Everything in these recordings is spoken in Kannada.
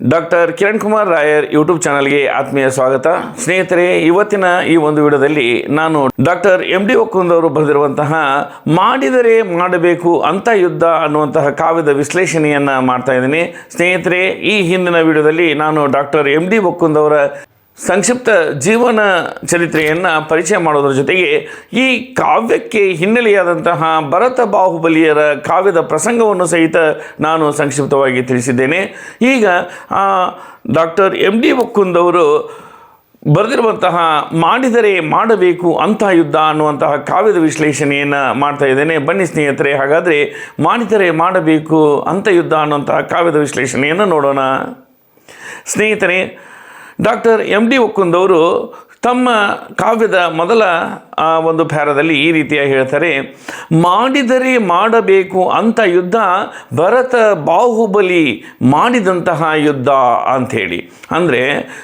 ಡಾಕ್ಟರ್ ಕಿರಣ್ ಕುಮಾರ್ ರಾಯರ್ ಯೂಟ್ಯೂಬ್ ಚಾನಲ್ಗೆ ಆತ್ಮೀಯ ಸ್ವಾಗತ. ಸ್ನೇಹಿತರೆ, ಇವತ್ತಿನ ಈ ಒಂದು ವಿಡಿಯೋದಲ್ಲಿ ನಾನು ಡಾಕ್ಟರ್ ಎಂ ಡಿ ಒಕ್ಕುಂದ್ ಅವರು ಬರೆದಿರುವಂತಹ ಮಾಡಿದರೆ ಮಾಡಬೇಕು ಅಂತ ಯುದ್ಧ ಅನ್ನುವಂತಹ ಕಾವ್ಯದ ವಿಶ್ಲೇಷಣೆಯನ್ನು ಮಾಡ್ತಾ ಇದ್ದೀನಿ. ಸ್ನೇಹಿತರೆ, ಈ ಹಿಂದಿನ ವಿಡಿಯೋದಲ್ಲಿ ನಾನು ಡಾಕ್ಟರ್ ಎಂ ಡಿ ಒಕ್ಕುಂದವರ ಸಂಕ್ಷಿಪ್ತ ಜೀವನ ಚರಿತ್ರೆಯನ್ನು ಪರಿಚಯ ಮಾಡೋದ್ರ ಜೊತೆಗೆ ಈ ಕಾವ್ಯಕ್ಕೆ ಹಿನ್ನೆಲೆಯಾದಂತಹ ಭರತ ಬಾಹುಬಲಿಯರ ಕಾವ್ಯದ ಪ್ರಸಂಗವನ್ನು ಸಹಿತ ನಾನು ಸಂಕ್ಷಿಪ್ತವಾಗಿ ತಿಳಿಸಿದ್ದೇನೆ. ಈಗ ಡಾಕ್ಟರ್ ಎಂ ಡಿ ಒಕ್ಕುಂದವರು ಬರೆದಿರುವಂತಹ ಮಾಡಿದರೆ ಮಾಡಬೇಕು ಅಂತ ಯುದ್ಧ ಅನ್ನುವಂತಹ ಕಾವ್ಯದ ವಿಶ್ಲೇಷಣೆಯನ್ನು ಮಾಡ್ತಾ ಇದ್ದೇನೆ. ಬನ್ನಿ ಸ್ನೇಹಿತರೆ, ಹಾಗಾದರೆ ಮಾಡಿದರೆ ಮಾಡಬೇಕು ಅಂತ ಯುದ್ಧ ಅನ್ನುವಂತಹ ಕಾವ್ಯದ ವಿಶ್ಲೇಷಣೆಯನ್ನು ನೋಡೋಣ. ಸ್ನೇಹಿತರೆ ಡಾಕ್ಟರ್ ಎಂ ಡಿ ಒಕ್ಕುಂದವರು ತಮ್ಮ ಕಾವ್ಯದ ಮೊದಲ ಆ, ಒಂದು ಪ್ಯಾರದಲ್ಲಿ ಈ ರೀತಿಯಾಗಿ ಹೇಳ್ತಾರೆ ಮಾಡಿದರೆ ಮಾಡಬೇಕು ಅಂತ ಯುದ್ಧ ಭರತ ಬಾಹುಬಲಿ ಮಾಡಿದಂತಹ ಯುದ್ಧ ಅಂಥೇಳಿ. ಅಂದರೆ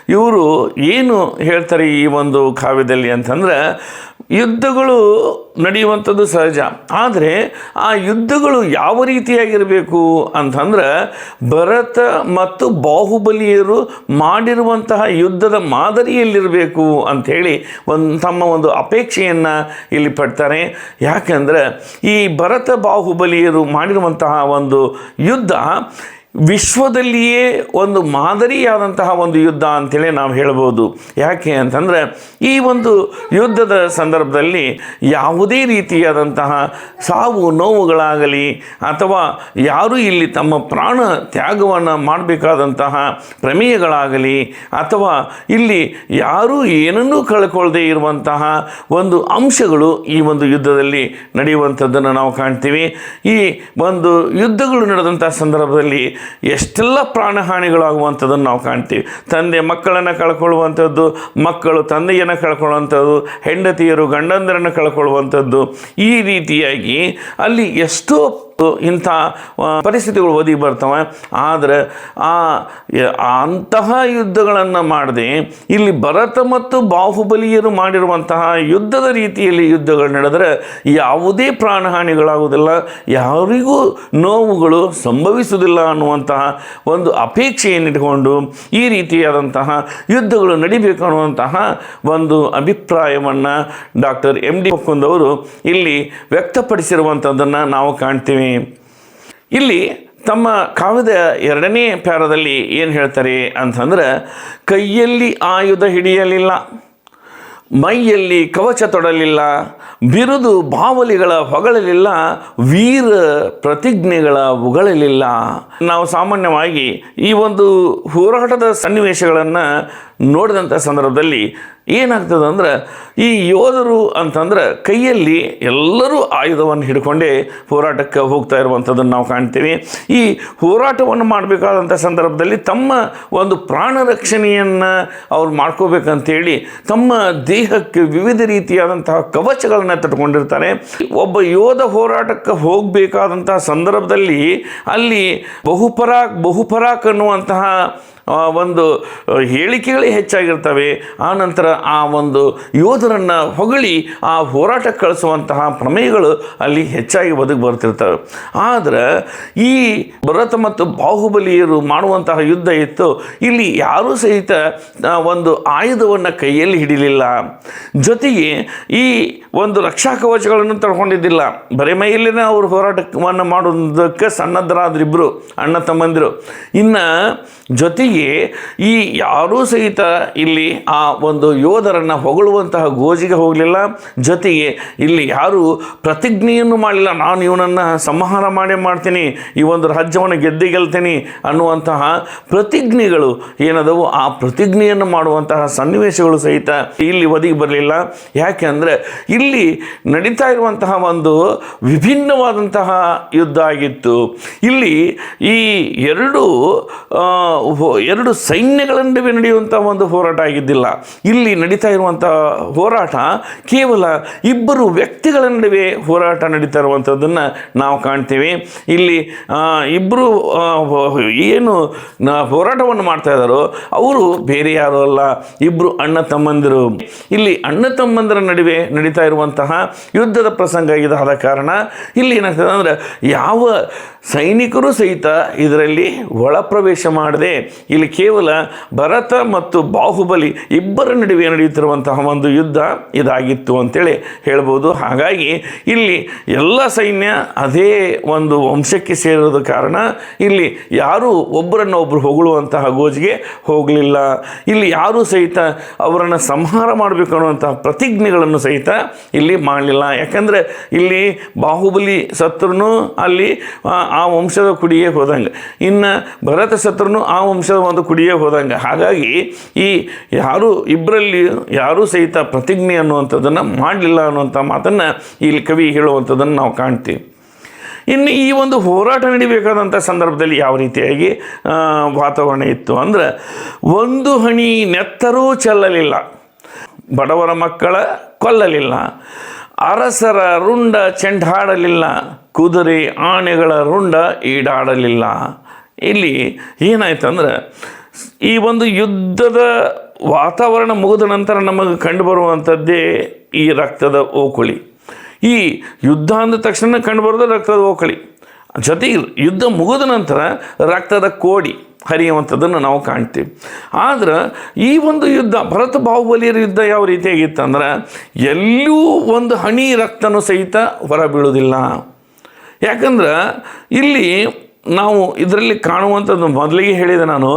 ಇವರು ಏನು ಹೇಳ್ತಾರೆ ಈ ಒಂದು ಕಾವ್ಯದಲ್ಲಿ ಅಂತಂದ್ರೆ ಯುದ್ಧಗಳು ನಡೆಯುವಂಥದ್ದು ಸಹಜ. ಆದರೆ ಆ ಯುದ್ಧಗಳು ಯಾವ ರೀತಿಯಾಗಿರಬೇಕು ಅಂತಂದ್ರೆ ಭರತ ಮತ್ತು ಬಾಹುಬಲಿಯರು ಮಾಡಿರುವಂತಹ ಯುದ್ಧದ ಮಾದರಿಯಲ್ಲಿರಬೇಕು ಅಂಥೇಳಿ ಒಂದು ತಮ್ಮ ಒಂದು ಅಪೇಕ್ಷೆಯನ್ನು ಇಲ್ಲಿ ಪಡ್ತಾರೆ. ಯಾಕೆಂದರೆ ಈ ಭರತ ಬಾಹುಬಲಿಯರು ಮಾಡಿರುವಂತಹ ಒಂದು ಯುದ್ಧ ವಿಶ್ವದಲ್ಲಿಯೇ ಒಂದು ಮಾದರಿಯಾದಂತಹ ಒಂದು ಯುದ್ಧ ಅಂತೇಳಿ ನಾವು ಹೇಳ್ಬೋದು. ಯಾಕೆ ಅಂತಂದರೆ, ಈ ಒಂದು ಯುದ್ಧದ ಸಂದರ್ಭದಲ್ಲಿ ಯಾವುದೇ ರೀತಿಯಾದಂತಹ ಸಾವು ನೋವುಗಳಾಗಲಿ ಅಥವಾ ಯಾರು ಇಲ್ಲಿ ತಮ್ಮ ಪ್ರಾಣ ತ್ಯಾಗವನ್ನು ಮಾಡಬೇಕಾದಂತಹ ಪ್ರಮೇಯಗಳಾಗಲಿ ಅಥವಾ ಇಲ್ಲಿ ಯಾರೂ ಏನನ್ನೂ ಕಳ್ಕೊಳ್ಳದೆ ಇರುವಂತಹ ಒಂದು ಅಂಶಗಳು ಈ ಒಂದು ಯುದ್ಧದಲ್ಲಿ ನಡೆಯುವಂಥದ್ದನ್ನು ನಾವು ಕಾಣ್ತೀವಿ. ಈ ಒಂದು ಯುದ್ಧಗಳು ನಡೆದಂಥ ಸಂದರ್ಭದಲ್ಲಿ ಎಷ್ಟೆಲ್ಲ ಪ್ರಾಣಹಾನಿಗಳಾಗುವಂಥದ್ದನ್ನು ನಾವು ಕಾಣ್ತೀವಿ. ತಂದೆ ಮಕ್ಕಳನ್ನು ಕಳ್ಕೊಳ್ಳುವಂಥದ್ದು, ಮಕ್ಕಳು ತಂದೆಯನ್ನು ಕಳ್ಕೊಳ್ಳುವಂಥದ್ದು, ಹೆಂಡತಿಯರು ಗಂಡಂದರನ್ನು ಕಳ್ಕೊಳ್ಳುವಂಥದ್ದು ಈ ರೀತಿಯಾಗಿ ಅಲ್ಲಿ ಎಷ್ಟೋ ಇಂಥ ಪರಿಸ್ಥಿತಿಗಳು ಒದಗಿ ಬರ್ತವೆ. ಆದರೆ ಆ ಅಂತಹ ಯುದ್ಧಗಳನ್ನು ಮಾಡದೆ ಇಲ್ಲಿ ಭರತ ಮತ್ತು ಬಾಹುಬಲಿಯರು ಮಾಡಿರುವಂತಹ ಯುದ್ಧದ ರೀತಿಯಲ್ಲಿ ಯುದ್ಧಗಳು ನಡೆದರೆ ಯಾವುದೇ ಪ್ರಾಣಹಾನಿಗಳಾಗುವುದಿಲ್ಲ, ಯಾರಿಗೂ ನೋವುಗಳು ಸಂಭವಿಸುವುದಿಲ್ಲ ಅನ್ನುವಂತಹ ಒಂದು ಅಪೇಕ್ಷೆಯನ್ನಿಟ್ಕೊಂಡು ಈ ರೀತಿಯಾದಂತಹ ಯುದ್ಧಗಳು ನಡಿಬೇಕು ಅನ್ನುವಂತಹ ಒಂದು ಅಭಿಪ್ರಾಯವನ್ನು ಡಾಕ್ಟರ್ ಎಂ ಡಿ ಒಕ್ಕುಂದವರು ಇಲ್ಲಿ ವ್ಯಕ್ತಪಡಿಸಿರುವಂಥದ್ದನ್ನು ನಾವು ಕಾಣ್ತೀವಿ. ಇಲ್ಲಿ ತಮ್ಮ ಕಾವ್ಯದ ಎರಡನೇ ಪ್ಯಾರದಲ್ಲಿ ಏನು ಹೇಳ್ತಾರೆ ಅಂತಂದ್ರೆ, ಕೈಯಲ್ಲಿ ಆಯುಧ ಹಿಡಿಯಲಿಲ್ಲ, ಮೈಯಲ್ಲಿ ಕವಚ ತೊಡಲಿಲ್ಲ, ಬಿರುದು ಬಾವಲಿಗಳ ಹೊಗಳಲಿಲ್ಲ, ವೀರ ಪ್ರತಿಜ್ಞೆಗಳ ಉಗಳಲಿಲ್ಲ. ನಾವು ಸಾಮಾನ್ಯವಾಗಿ ಈ ಒಂದು ಹೋರಾಟದ ಸನ್ನಿವೇಶಗಳನ್ನು ನೋಡಿದಂಥ ಸಂದರ್ಭದಲ್ಲಿ ಏನಾಗ್ತದೆ ಅಂದ್ರೆ ಈ ಯೋಧರು ಅಂತಂದ್ರೆ ಕೈಯಲ್ಲಿ ಎಲ್ಲರೂ ಆಯುಧವನ್ನು ಹಿಡ್ಕೊಂಡೇ ಹೋರಾಟಕ್ಕೆ ಹೋಗ್ತಾ ಇರುವಂಥದ್ದನ್ನು ನಾವು ಕಾಣ್ತೀವಿ. ಈ ಹೋರಾಟವನ್ನು ಮಾಡಬೇಕಾದಂಥ ಸಂದರ್ಭದಲ್ಲಿ ತಮ್ಮ ಒಂದು ಪ್ರಾಣ ರಕ್ಷಣೆಯನ್ನು ಅವ್ರು ಮಾಡ್ಕೋಬೇಕಂತೇಳಿ ತಮ್ಮ ದೇಹಕ್ಕೆ ವಿವಿಧ ರೀತಿಯಾದಂತಹ ಕವಚಗಳನ್ನು ತಟ್ಕೊಂಡಿರ್ತಾರೆ. ಒಬ್ಬ ಯೋಧ ಹೋರಾಟಕ್ಕೆ ಹೋಗಬೇಕಾದಂತಹ ಸಂದರ್ಭದಲ್ಲಿ ಅಲ್ಲಿ ಬಹುಪರಾಕ್ ಬಹುಪರಾಕ್ ಅನ್ನುವಂತಹ ಒಂದು ಆ, ಹೇಳಿಕೆಗಳೇ ಹೆಚ್ಚಾಗಿರ್ತವೆ. ನಂತರ ಆ ಒಂದು ಯೋಧರನ್ನು ಹೊಗಳಿ ಆ ಹೋರಾಟಕ್ಕೆ ಕಳಿಸುವಂತಹ ಪ್ರಮೇಯಗಳು ಅಲ್ಲಿ ಹೆಚ್ಚಾಗಿ ಬದುಕು ಬರ್ತಿರ್ತವೆ. ಆದರೆ ಈ ಭರತ ಮತ್ತು ಬಾಹುಬಲಿಯರು ಮಾಡುವಂತಹ ಯುದ್ಧ ಇತ್ತು. ಇಲ್ಲಿ ಯಾರೂ ಸಹಿತ ಒಂದು ಆಯುಧವನ್ನು ಕೈಯಲ್ಲಿ ಹಿಡಿಲಿಲ್ಲ. ಜೊತೆಗೆ ಈ ಒಂದು ರಕ್ಷಾ ಕವಚಗಳನ್ನು ತಡ್ಕೊಂಡಿದ್ದಿಲ್ಲ. ಬರೀ ಮೈಯಲ್ಲಿನೇ ಅವರು ಹೋರಾಟವನ್ನು ಮಾಡುವುದಕ್ಕೆ ಸಣ್ಣದರಾದ್ರಿಬ್ಬರು ಅಣ್ಣ ತಮ್ಮಂದಿರು. ಇನ್ನು ಜೊತೆಗೆ ಈ ಯಾರೂ ಸಹಿತ ಇಲ್ಲಿ ಆ ಒಂದು ಯೋಧರನ್ನು ಹೊಗಳುವಂತಹ ಗೋಜಿಗೆ ಹೋಗಲಿಲ್ಲ. ಜೊತೆಗೆ ಇಲ್ಲಿ ಯಾರೂ ಪ್ರತಿಜ್ಞೆಯನ್ನು ಮಾಡಲಿಲ್ಲ ನಾನು ಇವನನ್ನು ಸಂಹಾರ ಮಾಡೇ ಮಾಡ್ತೀನಿ. ಈ ಒಂದು ರಾಜ್ಯವನ್ನು ಗೆದ್ದೆ ಗೆಲ್ತೀನಿ ಅನ್ನುವಂತಹ ಪ್ರತಿಜ್ಞೆಗಳು ಏನದವು? ಆ ಪ್ರತಿಜ್ಞೆಯನ್ನು ಮಾಡುವಂತಹ ಸನ್ನಿವೇಶಗಳು ಸಹಿತ ಇಲ್ಲಿ ಒದಗಿ ಬರಲಿಲ್ಲ. ಯಾಕೆ ಅಂದರೆ ಇಲ್ಲಿ ನಡೀತಾ ಇರುವಂತಹ ಒಂದು ವಿಭಿನ್ನವಾದಂತಹ ಯುದ್ಧ ಆಗಿತ್ತು. ಇಲ್ಲಿ ಈ ಎರಡು ಎರಡು ಸೈನ್ಯಗಳ ನಡುವೆ ನಡೆಯುವಂಥ ಒಂದು ಹೋರಾಟ ಆಗಿದ್ದಿಲ್ಲ. ಇಲ್ಲಿ ನಡೀತಾ ಇರುವಂಥ ಹೋರಾಟ ಕೇವಲ ಇಬ್ಬರು ವ್ಯಕ್ತಿಗಳ ನಡುವೆ ಹೋರಾಟ ನಡೀತಾ ಇರುವಂಥದ್ದನ್ನು ನಾವು ಕಾಣ್ತೀವಿ. ಇಲ್ಲಿ ಇಬ್ಬರು ಏನು ಹೋರಾಟವನ್ನು ಮಾಡ್ತಾ ಇದ್ದಾರೋ ಅವರು ಬೇರೆ ಯಾರು ಅಲ್ಲ ಇಬ್ಬರು ಅಣ್ಣ ತಮ್ಮಂದಿರು. ಇಲ್ಲಿ ಅಣ್ಣ ತಮ್ಮಂದಿರ ನಡುವೆ ನಡೀತಾ ಇರುವಂತಹ ಯುದ್ಧದ ಪ್ರಸಂಗ ಇದಾದ ಕಾರಣ ಇಲ್ಲಿ ಏನಾಗ್ತದೆ ಅಂದರೆ ಯಾವ ಸೈನಿಕರು ಸಹಿತ ಇದರಲ್ಲಿ ಒಳಪ್ರವೇಶ ಮಾಡದೆ ಇಲ್ಲಿ ಕೇವಲ ಭರತ ಮತ್ತು ಬಾಹುಬಲಿ ಇಬ್ಬರ ನಡುವೆ ನಡೆಯುತ್ತಿರುವಂತಹ ಒಂದು ಯುದ್ಧ ಇದಾಗಿತ್ತು ಅಂತೇಳಿ ಹೇಳ್ಬೋದು. ಹಾಗಾಗಿ ಇಲ್ಲಿ ಎಲ್ಲ ಸೈನ್ಯ ಅದೇ ಒಂದು ವಂಶಕ್ಕೆ ಸೇರೋದ ಕಾರಣ ಇಲ್ಲಿ ಯಾರೂ ಒಬ್ಬರನ್ನು ಒಬ್ಬರು ಹೊಗಳುವಂತಹ ಗೋಜಿಗೆ ಹೋಗಲಿಲ್ಲ. ಇಲ್ಲಿ ಯಾರೂ ಸಹಿತ ಅವರನ್ನು ಸಂಹಾರ ಮಾಡಬೇಕು ಅನ್ನುವಂತಹ ಪ್ರತಿಜ್ಞೆಗಳನ್ನು ಸಹಿತ ಇಲ್ಲಿ ಮಾಡಲಿಲ್ಲ. ಯಾಕಂದರೆ ಇಲ್ಲಿ ಬಾಹುಬಲಿ ಸತ್ರುನು ಅಲ್ಲಿ ಆ, ವಂಶದ ಕುಡಿಯೇ ಹೋದಂಗೆ. ಇನ್ನು ಭರತ ಸತ್ರುನು ಆ ವಂಶದ ಒಂದು ಕುಡಿಯೇ ಹೋದಂಗೆ. ಹಾಗಾಗಿ ಈ ಯಾರು ಇಬ್ಬರಲ್ಲಿ ಯಾರೂ ಸಹಿತ ಪ್ರತಿಜ್ಞೆ ಅನ್ನುವಂಥದ್ದನ್ನು ಮಾಡಲಿಲ್ಲ ಅನ್ನುವಂಥ ಮಾತನ್ನು ಇಲ್ಲಿ ಕವಿ ಹೇಳುವಂಥದ್ದನ್ನು ನಾವು ಕಾಣ್ತೀವಿ. ಇನ್ನು ಈ ಒಂದು ಹೋರಾಟ ನಡಿಬೇಕಾದಂಥ ಸಂದರ್ಭದಲ್ಲಿ ಯಾವ ರೀತಿಯಾಗಿ ವಾತಾವರಣ ಇತ್ತು ಅಂದರೆ ಒಂದು ಹಣಿ ನೆತ್ತರೂ ಚೆಲ್ಲಲಿಲ್ಲ. ಬಡವರ ಮಕ್ಕಳ ಕೊಲ್ಲಲಿಲ್ಲ. ಅರಸರ ರುಂಡ ಚೆಂಡಾಡಲಿಲ್ಲ. ಕುದುರೆ ಆನೆಗಳ ರುಂಡ ಈಡಾಡಲಿಲ್ಲ. ಇಲ್ಲಿ ಏನಾಯ್ತು ಅಂದ್ರೆ ಈ ಒಂದು ಯುದ್ಧದ ವಾತಾವರಣ ಮುಗಿದ ನಂತರ ನಮಗೆ ಕಂಡುಬರುವಂಥದ್ದೇ ಈ ರಕ್ತದ ಓಕುಳಿ. ಈ ಯುದ್ಧ ಅಂದ ತಕ್ಷಣ ಕಂಡುಬರೋದು ರಕ್ತದ ಓಕುಳಿ. ಜೊತೆಗೆ ಯುದ್ಧ ಮುಗಿದ ನಂತರ ರಕ್ತದ ಕೋಡಿ ಹರಿಯುವಂಥದ್ದನ್ನು ನಾವು ಕಾಣ್ತೀವಿ. ಆದ್ರೆ ಈ ಒಂದು ಯುದ್ಧ, ಭರತ ಬಾಹುಬಲಿಯರ ಯುದ್ಧ ಯಾವ ರೀತಿಯಾಗಿತ್ತು ಅಂದ್ರೆ ಎಲ್ಲೂ ಒಂದು ಹಣಿ ರಕ್ತನೂ ಸಹಿತ ಹೊರ ಬೀಳುವುದಿಲ್ಲ ಯಾಕಂದ್ರೆ ಇಲ್ಲಿ ನಾವು ಇದರಲ್ಲಿ ಕಾಣುವಂಥದ್ದು ಮೊದಲಿಗೆ ಹೇಳಿದೆ ನಾನು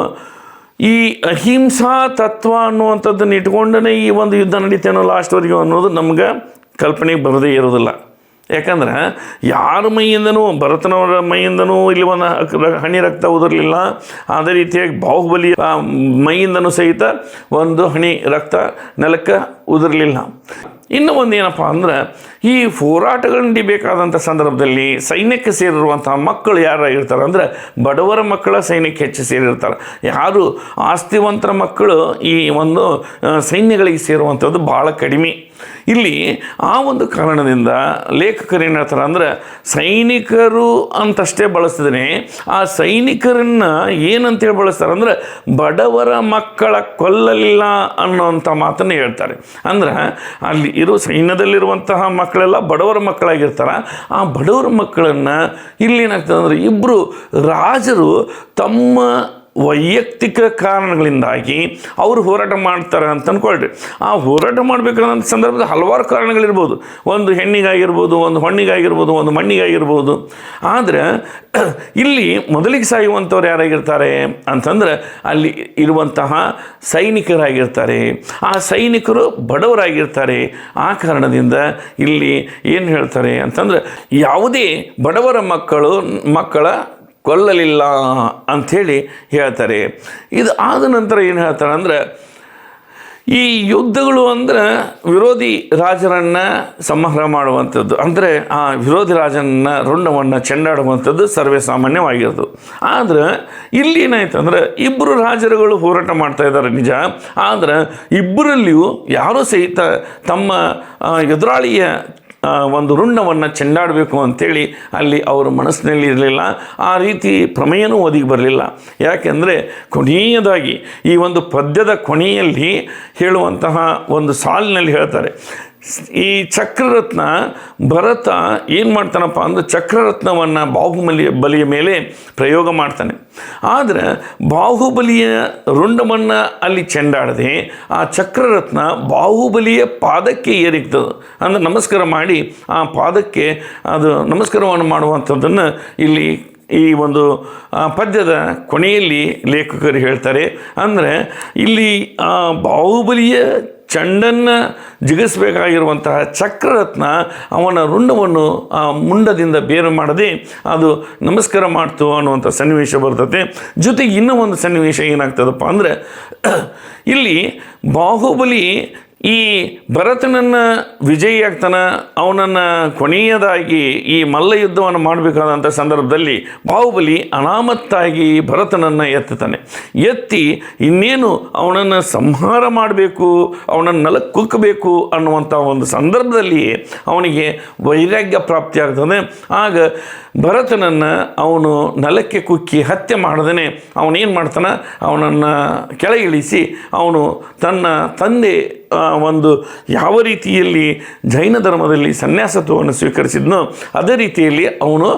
ಈ ಅಹಿಂಸಾ ತತ್ವ ಅನ್ನುವಂಥದ್ದನ್ನು ಇಟ್ಕೊಂಡೇ ಈ ಒಂದು ಯುದ್ಧ ನಡೀತೇನೋ ಲಾಸ್ಟ್ವರೆಗೂ ಅನ್ನೋದು ನಮ್ಗೆ ಕಲ್ಪನೆಗೆ ಬರದೇ ಇರೋದಿಲ್ಲ. ಯಾಕಂದ್ರೆ ಯಾರ ಮೈಯಿಂದನೂ ಭರತನವರ ಮೈಯಿಂದನೂ ಇಲ್ಲಿ ಒಂದು ಹಣಿ ರಕ್ತ ಉದುರಲಿಲ್ಲ. ಅದೇ ರೀತಿಯಾಗಿ ಬಾಹುಬಲಿ ಆ, ಮೈಯಿಂದನೂ ಸಹಿತ ಒಂದು ಹಣಿ ರಕ್ತ ನೆಲಕ್ಕೆ ಉದುರಲಿಲ್ಲ. ಇನ್ನು ಒಂದು ಏನಪ್ಪ ಅಂದ್ರೆ, ಈ ಹೋರಾಟಗಳು ನಡಿಬೇಕಾದಂಥ ಸಂದರ್ಭದಲ್ಲಿ ಸೈನ್ಯಕ್ಕೆ ಸೇರಿರುವಂಥ ಮಕ್ಕಳು ಯಾರು ಇರ್ತಾರೆ ಅಂದರೆ, ಬಡವರ ಮಕ್ಕಳ ಸೈನ್ಯಕ್ಕೆ ಹೆಚ್ಚು ಸೇರಿರ್ತಾರೆ. ಯಾರು ಆಸ್ತಿವಂತರ ಮಕ್ಕಳು ಈ ಒಂದು ಸೈನ್ಯಗಳಿಗೆ ಸೇರುವಂಥದ್ದು ಭಾಳ ಕಡಿಮೆ. ಇಲ್ಲಿ ಆ ಒಂದು ಕಾರಣದಿಂದ ಲೇಖಕರು ಏನು ಹೇಳ್ತಾರೆ ಅಂದ್ರೆ, ಸೈನಿಕರು ಅಂತಷ್ಟೇ ಬಳಸ್ತಿದ್ದೀನಿ ಆ ಸೈನಿಕರನ್ನು ಏನಂತೇಳಿ ಬಳಸ್ತಾರೆ ಅಂದ್ರೆ, ಬಡವರ ಮಕ್ಕಳ ಕೊಲ್ಲಲಿಲ್ಲ ಅನ್ನೋಂಥ ಮಾತನ್ನು ಹೇಳ್ತಾರೆ. ಅಂದ್ರೆ, ಅಲ್ಲಿ ಇರೋ ಸೈನ್ಯದಲ್ಲಿರುವಂತಹ ಮಕ್ಕಳೆಲ್ಲ ಬಡವರ ಮಕ್ಕಳಾಗಿರ್ತಾರೆ. ಆ ಬಡವರ ಮಕ್ಕಳನ್ನು ಇಲ್ಲಿ ಏನಾಗ್ತದೆ ಅಂದರೆ ಇಬ್ಬರು ರಾಜರು ತಮ್ಮ ವೈಯಕ್ತಿಕ ಕಾರಣಗಳಿಂದಾಗಿ ಅವರು ಹೋರಾಟ ಮಾಡ್ತಾರೆ ಅಂತ ಅಂದ್ಕೊಳ್ರಿ ಆ ಹೋರಾಟ ಮಾಡಬೇಕಾದಂಥ ಸಂದರ್ಭದಲ್ಲಿ ಹಲವಾರು ಕಾರಣಗಳಿರ್ಬೋದು. ಒಂದು ಹೆಣ್ಣಿಗಾಗಿರ್ಬೋದು, ಒಂದು ಹೊಣ್ಣಿಗಾಗಿರ್ಬೋದು, ಒಂದು ಮಣ್ಣಿಗಾಗಿರ್ಬೋದು. ಆದರೆ, ಇಲ್ಲಿ ಮೊದಲಿಗೆ ಸಾಯುವಂಥವ್ರು ಯಾರಾಗಿರ್ತಾರೆ ಅಂತಂದ್ರೆ ಅಲ್ಲಿ ಇರುವಂತಹ ಸೈನಿಕರಾಗಿರ್ತಾರೆ. ಆ ಸೈನಿಕರು ಬಡವರಾಗಿರ್ತಾರೆ. ಆ ಕಾರಣದಿಂದ ಇಲ್ಲಿ ಏನು ಹೇಳ್ತಾರೆ ಅಂತಂದ್ರೆ ಯಾವುದೇ ಬಡವರ ಮಕ್ಕಳು, ಮಕ್ಕಳ ಕೊಲ್ಲಲಿಲ್ಲ ಅಂಥೇಳಿ ಹೇಳ್ತಾರೆ. ಇದು ಆದ ನಂತರ ಏನು ಹೇಳ್ತಾರೆ ಅಂದರೆ, ಈ ಯುದ್ಧಗಳು ಅಂದರೆ ವಿರೋಧಿ ರಾಜರನ್ನು ಸಂಹಾರ ಮಾಡುವಂಥದ್ದು. ಅಂದರೆ ಆ ವಿರೋಧಿ ರಾಜನ ರುಂಡವನ್ನು ಚೆಂಡಾಡುವಂಥದ್ದು ಸರ್ವೇ ಸಾಮಾನ್ಯವಾಗಿರೋದು ಆದರೆ ಇಲ್ಲಿ ಏನಾಯ್ತು ಅಂದರೆ ಇಬ್ಬರು ರಾಜರುಗಳು ಹೋರಾಟ ಮಾಡ್ತಾ ಇದ್ದಾರೆ ನಿಜ. ಆದರೆ ಇಬ್ಬರಲ್ಲಿಯೂ ಯಾರೂ ಸಹಿತ ತಮ್ಮ ಎದುರಾಳಿಯ ಒಂದು ರುಣ್ಣವನ್ನು ಚೆಂಡಾಡಬೇಕು ಅಂಥೇಳಿ ಅಲ್ಲಿ ಅವರ ಮನಸ್ಸಿನಲ್ಲಿ ಇರಲಿಲ್ಲ. ಆ ರೀತಿ ಪ್ರಮೇಯನೂ ಒದಗಿ ಬರಲಿಲ್ಲ. ಯಾಕೆಂದರೆ ಕೊನೆಯದಾಗಿ ಈ ಒಂದು ಪದ್ಯದ ಕೊನೆಯಲ್ಲಿ ಹೇಳುವಂತಹ ಒಂದು ಸಾಲಿನಲ್ಲಿ ಹೇಳ್ತಾರೆ ಈ ಚಕ್ರರತ್ನ ಭರತ ಏನು ಮಾಡ್ತಾನಪ್ಪ ಅಂದ್ರೆ ಚಕ್ರರತ್ನವನ್ನು ಬಾಹುಬಲಿಯ ಬಲಿಯ ಮೇಲೆ ಪ್ರಯೋಗ ಮಾಡ್ತಾನೆ. ಆದರೆ ಬಾಹುಬಲಿಯ ರುಂಡವನ್ನು ಅಲ್ಲಿ ಚೆಂಡಾಡದೆ ಆ ಚಕ್ರರತ್ನ ಬಾಹುಬಲಿಯ ಪಾದಕ್ಕೆ ಏರಿಗ್ತದೆ ಅಂದ್ರೆ ನಮಸ್ಕಾರ ಮಾಡಿ ಆ ಪಾದಕ್ಕೆ ಅದು ನಮಸ್ಕಾರವನ್ನು ಮಾಡುವಂಥದ್ದನ್ನು ಇಲ್ಲಿ ಈ ಒಂದು ಪದ್ಯದ ಕೊನೆಯಲ್ಲಿ ಲೇಖಕರು ಹೇಳ್ತಾರೆ. ಅಂದರೆ ಇಲ್ಲಿ ಬಾಹುಬಲಿಯ ಚಂಡನ್ನು ಜಿಗಿಸಬೇಕಾಗಿರುವಂತಹ ಚಕ್ರರತ್ನ ಅವನ ರುಂಡವನ್ನು ಆ ಮುಂಡದಿಂದ ಬೇರು ಮಾಡದೆ ಅದು ನಮಸ್ಕಾರ ಮಾಡ್ತು ಅನ್ನುವಂಥ ಸನ್ನಿವೇಶ ಬರ್ತದೆ. ಜೊತೆಗೆ ಇನ್ನೂ ಒಂದು ಸನ್ನಿವೇಶ ಏನಾಗ್ತದಪ್ಪ ಅಂದರೆ, ಇಲ್ಲಿ ಬಾಹುಬಲಿ ಈ ಭರತನನ್ನು ವಿಜಯಿ ಆಗ್ತಾನೆ, ಅವನನ್ನು ಕೊನೆಯದಾಗಿ ಈ ಮಲ್ಲ ಯುದ್ಧವನ್ನು ಮಾಡಬೇಕಾದಂಥ ಸಂದರ್ಭದಲ್ಲಿ ಬಾಹುಬಲಿ ಅನಾಮತ್ತಾಗಿ ಭರತನನ್ನು ಎತ್ತುತ್ತಾನೆ. ಎತ್ತಿ ಇನ್ನೇನು ಅವನನ್ನು ಸಂಹಾರ ಮಾಡಬೇಕು, ಅವನನ್ನು ನೆಲಕ್ಕೆ ಕುಕ್ಕಬೇಕು ಅನ್ನುವಂಥ ಒಂದು ಸಂದರ್ಭದಲ್ಲಿ ಅವನಿಗೆ ವೈರಾಗ್ಯ ಪ್ರಾಪ್ತಿಯಾಗ್ತದೆ ಆಗ ಭರತನನ್ನು ಅವನು ನೆಲಕ್ಕೆ ಕುಕ್ಕಿ ಹತ್ಯೆ ಮಾಡದೇ ಅವನೇನು ಮಾಡ್ತಾನೆ? ಅವನನ್ನು ಕೆಳಗಿಳಿಸಿ ಅವನು ತನ್ನ ತಂದೆ ಒಂದು ಯಾವ ರೀತಿಯಲ್ಲಿ ಜೈನ ಧರ್ಮದಲ್ಲಿ ಸನ್ಯಾಸತ್ವವನ್ನು ಸ್ವೀಕರಿಸಿದ್ನೋ ಅದೇ ರೀತಿಯಲ್ಲಿ ಅವನು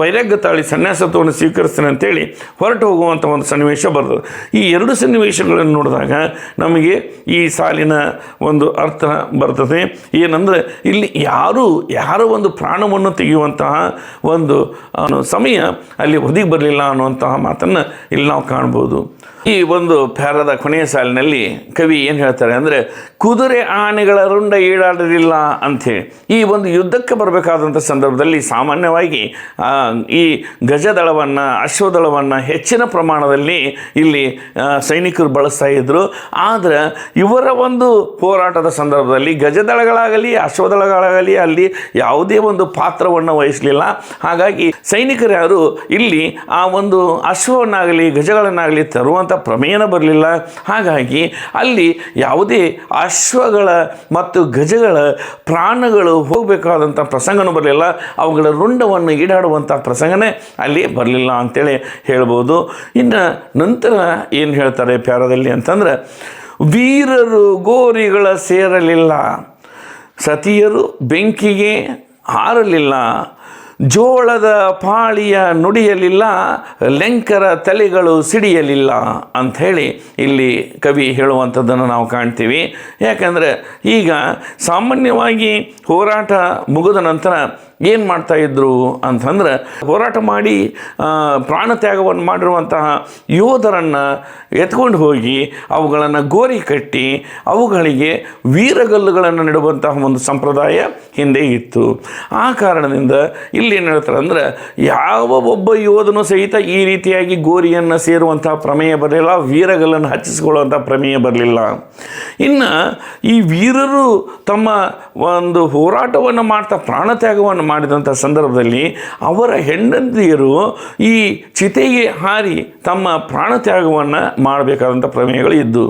ವೈರಾಗ್ಯ ತಾಳಿ ಸನ್ಯಾಸತ್ವವನ್ನು ಸ್ವೀಕರಿಸ್ತಾನೆ ಅಂತೇಳಿ ಹೊರಟು ಹೋಗುವಂಥ ಒಂದು ಸನ್ನಿವೇಶ ಬರ್ತದೆ. ಈ ಎರಡು ಸನ್ನಿವೇಶಗಳನ್ನು ನೋಡಿದಾಗ ನಮಗೆ ಈ ಸಾಲಿನ ಒಂದು ಅರ್ಥ ಬರ್ತದೆ. ಏನಂದರೆ ಇಲ್ಲಿ ಯಾರು, ಯಾರ ಒಂದು ಪ್ರಾಣವನ್ನು ತೆಗೆಯುವಂತಹ ಒಂದು ಸಮಯ ಅಲ್ಲಿ ಒದಗಿ ಬರಲಿಲ್ಲ ಅನ್ನುವಂತಹ ಮಾತನ್ನು ಇಲ್ಲಿ ನಾವು ಕಾಣ್ಬೋದು. ಈ ಒಂದು ಪ್ಯಾರದ ಕೊನೆಯ ಸಾಲಿನಲ್ಲಿ ಕವಿ ಏನು ಹೇಳ್ತಾರೆ ಅಂದರೆ, ಕುದುರೆ ಆನೆಗಳ ರುಂಡ ಈಡಾಡಲಿಲ್ಲ ಅಂಥೇಳಿ ಈ ಒಂದು ಯುದ್ಧಕ್ಕೆ ಬರಬೇಕಾದಂಥ ಸಂದರ್ಭದಲ್ಲಿ ಸಾಮಾನ್ಯವಾಗಿ ಈ ಗಜದಳವನ್ನು, ಅಶ್ವದಳವನ್ನು ಹೆಚ್ಚಿನ ಪ್ರಮಾಣದಲ್ಲಿ ಇಲ್ಲಿ ಸೈನಿಕರು ಬಳಸ್ತಾ ಇದ್ದರು ಆದರೆ, ಇವರ ಒಂದು ಹೋರಾಟದ ಸಂದರ್ಭದಲ್ಲಿ ಗಜದಳಗಳಾಗಲಿ, ಅಶ್ವದಳಗಳಾಗಲಿ ಅಲ್ಲಿ ಯಾವುದೇ ಒಂದು ಪಾತ್ರವನ್ನು ವಹಿಸಲಿಲ್ಲ. ಹಾಗಾಗಿ ಸೈನಿಕರು ಯಾರು, ಇಲ್ಲಿ ಆ ಒಂದು ಅಶ್ವವನ್ನಾಗಲಿ, ಗಜಗಳನ್ನಾಗಲಿ ತರುವಂಥ ಪ್ರಮೇಯನ ಬರಲಿಲ್ಲ. ಹಾಗಾಗಿ ಅಲ್ಲಿ ಯಾವುದೇ ಅಶ್ವಗಳ ಮತ್ತು ಗಜಗಳ ಪ್ರಾಣಗಳು ಹೋಗಬೇಕಾದಂಥ ಪ್ರಸಂಗನೂ ಬರಲಿಲ್ಲ. ಅವುಗಳ ರುಂಡವನ್ನು ಈಡಾಡುವಂಥ ಪ್ರಸಂಗನೇ ಅಲ್ಲಿ ಬರಲಿಲ್ಲ ಅಂತೇಳಿ ಹೇಳ್ಬೋದು. ಇನ್ನು ನಂತರ ಏನು ಹೇಳ್ತಾರೆ ಪ್ಯಾರದಲ್ಲಿ ಅಂತಂದ್ರೆ, ವೀರರು ಗೋರಿಗಳ ಸೇರಲಿಲ್ಲ, ಸತಿಯರು ಬೆಂಕಿಗೆ ಹಾರಲಿಲ್ಲ ಜೋಳದ ಪಾಳಿಯ ನುಡಿಯಲಿಲ್ಲ, ಲೆಂಕರ ತಲೆಗಳು ಸಿಡಿಯಲಿಲ್ಲ ಅಂಥೇಳಿ ಇಲ್ಲಿ ಕವಿ ಹೇಳುವಂಥದ್ದನ್ನು ನಾವು ಕಾಣ್ತೀವಿ. ಯಾಕಂದರೆ ಈಗ ಸಾಮಾನ್ಯವಾಗಿ ಹೋರಾಟ ಮುಗಿದ ನಂತರ ಏನು ಮಾಡ್ತಾ ಇದ್ರು ಅಂತಂದ್ರೆ ಹೋರಾಟ ಮಾಡಿ ಪ್ರಾಣ ಪ್ರಾಣತ್ಯಾಗವನ್ನು ಮಾಡಿರುವಂತಹ ಯೋಧರನ್ನು ಎತ್ಕೊಂಡು ಹೋಗಿ, ಅವುಗಳನ್ನು ಗೋರಿ ಕಟ್ಟಿ, ಅವುಗಳಿಗೆ ವೀರಗಲ್ಲುಗಳನ್ನು ನೆಡುವಂತಹ ಒಂದು ಸಂಪ್ರದಾಯ ಹಿಂದೆ ಇತ್ತು. ಆ ಕಾರಣದಿಂದ ಇಲ್ಲಿ ಏನು ಹೇಳ್ತಾರೆ ಅಂದ್ರೆ, ಯಾವ ಒಬ್ಬ ಯೋಧನು ಸಹಿತ ಈ ರೀತಿಯಾಗಿ ಗೋರಿಯನ್ನು ಸೇರುವಂತಹ ಪ್ರಮೇಯ ಬರಲಿಲ್ಲ, ವೀರಗಲ್ಲನ್ನು ಹಚ್ಚಿಸಿಕೊಳ್ಳುವಂಥ ಪ್ರಮೇಯ ಬರಲಿಲ್ಲ. ಇನ್ನು ಈ ವೀರರು ತಮ್ಮ ಒಂದು ಹೋರಾಟವನ್ನು ಮಾಡ್ತಾ, ಪ್ರಾಣತ್ಯಾಗವನ್ನು ಮಾಡಿದಂಥ ಸಂದರ್ಭದಲ್ಲಿ ಅವರ ಹೆಂಡತಿಯರು ಈ ಚಿತೆಗೆ ಹಾರಿ ತಮ್ಮ ಪ್ರಾಣತ್ಯಾಗವನ್ನು ಮಾಡಬೇಕಾದಂಥ ಪ್ರಮೇಯಗಳು ಇದ್ದು,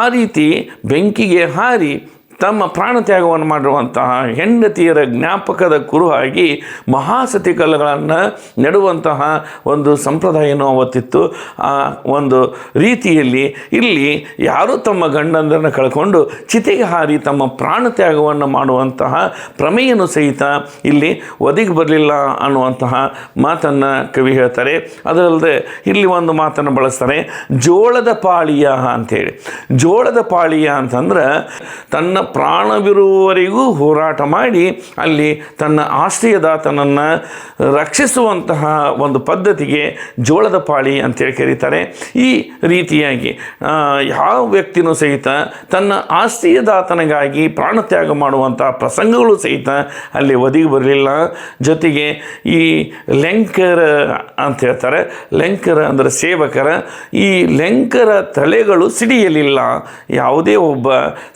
ಆ ರೀತಿ ಬೆಂಕಿಗೆ ಹಾರಿ ತಮ್ಮ ಪ್ರಾಣತ್ಯಾಗವನ್ನು ಮಾಡಿರುವಂತಹ ಹೆಂಡತಿಯರ ಜ್ಞಾಪಕದ ಕುರುಹಾಗಿ ಮಹಾಸತಿ ಕಲ್ಲುಗಳನ್ನು ನೆಡುವಂತಹ ಒಂದು ಸಂಪ್ರದಾಯನೂ ಅವತ್ತಿತ್ತು. ಆ ಒಂದು ರೀತಿಯಲ್ಲಿ ಇಲ್ಲಿ ಯಾರು ತಮ್ಮ ಗಂಡಂದರನ್ನು ಕಳ್ಕೊಂಡು ಚಿತೆಗೆ ಹಾರಿ ತಮ್ಮ ಪ್ರಾಣತ್ಯಾಗವನ್ನು ಮಾಡುವಂತಹ ಪ್ರಮೇಯನು ಸಹಿತ ಇಲ್ಲಿ ಒದಗಿ ಬರಲಿಲ್ಲ ಅನ್ನುವಂತಹ ಮಾತನ್ನು ಕವಿ ಹೇಳ್ತಾರೆ. ಅದಲ್ಲದೆ ಇಲ್ಲಿ ಒಂದು ಮಾತನ್ನು ಬಳಸ್ತಾರೆ, ಜೋಳದ ಪಾಳಿಯ ಅಂಥೇಳಿ ಜೋಳದ ಪಾಳಿಯ ಅಂತಂದ್ರೆ ತನ್ನ ಪ್ರಾಣವಿರುವವರೆಗೂ ಹೋರಾಟ ಮಾಡಿ ಅಲ್ಲಿ ತನ್ನ ಆಶ್ರಯದಾತನನ್ನು ರಕ್ಷಿಸುವಂತಹ ಒಂದು ಪದ್ಧತಿಗೆ ಜೋಳದ ಪಾಳಿ ಅಂತೇಳಿ ಕರೀತಾರೆ. ಈ ರೀತಿಯಾಗಿ ಯಾವ ವ್ಯಕ್ತಿನೂ ಸಹಿತ ತನ್ನ ಆಶ್ರಯದಾತನಿಗಾಗಿ ಪ್ರಾಣತ್ಯಾಗ ಮಾಡುವಂಥ ಪ್ರಸಂಗಗಳು ಸಹಿತ ಅಲ್ಲಿ ಒದಗಿ ಬರಲಿಲ್ಲ. ಜೊತೆಗೆ ಈ ಲೆಂಕರ ಅಂತ ಹೇಳ್ತಾರೆ, ಲೆಂಕರ ಅಂದರೆ ಸೇವಕರ, ಈ ಲೆಂಕರ ತಲೆಗಳು ಸಿಡಿಯಲಿಲ್ಲ. ಯಾವುದೇ ಒಬ್ಬ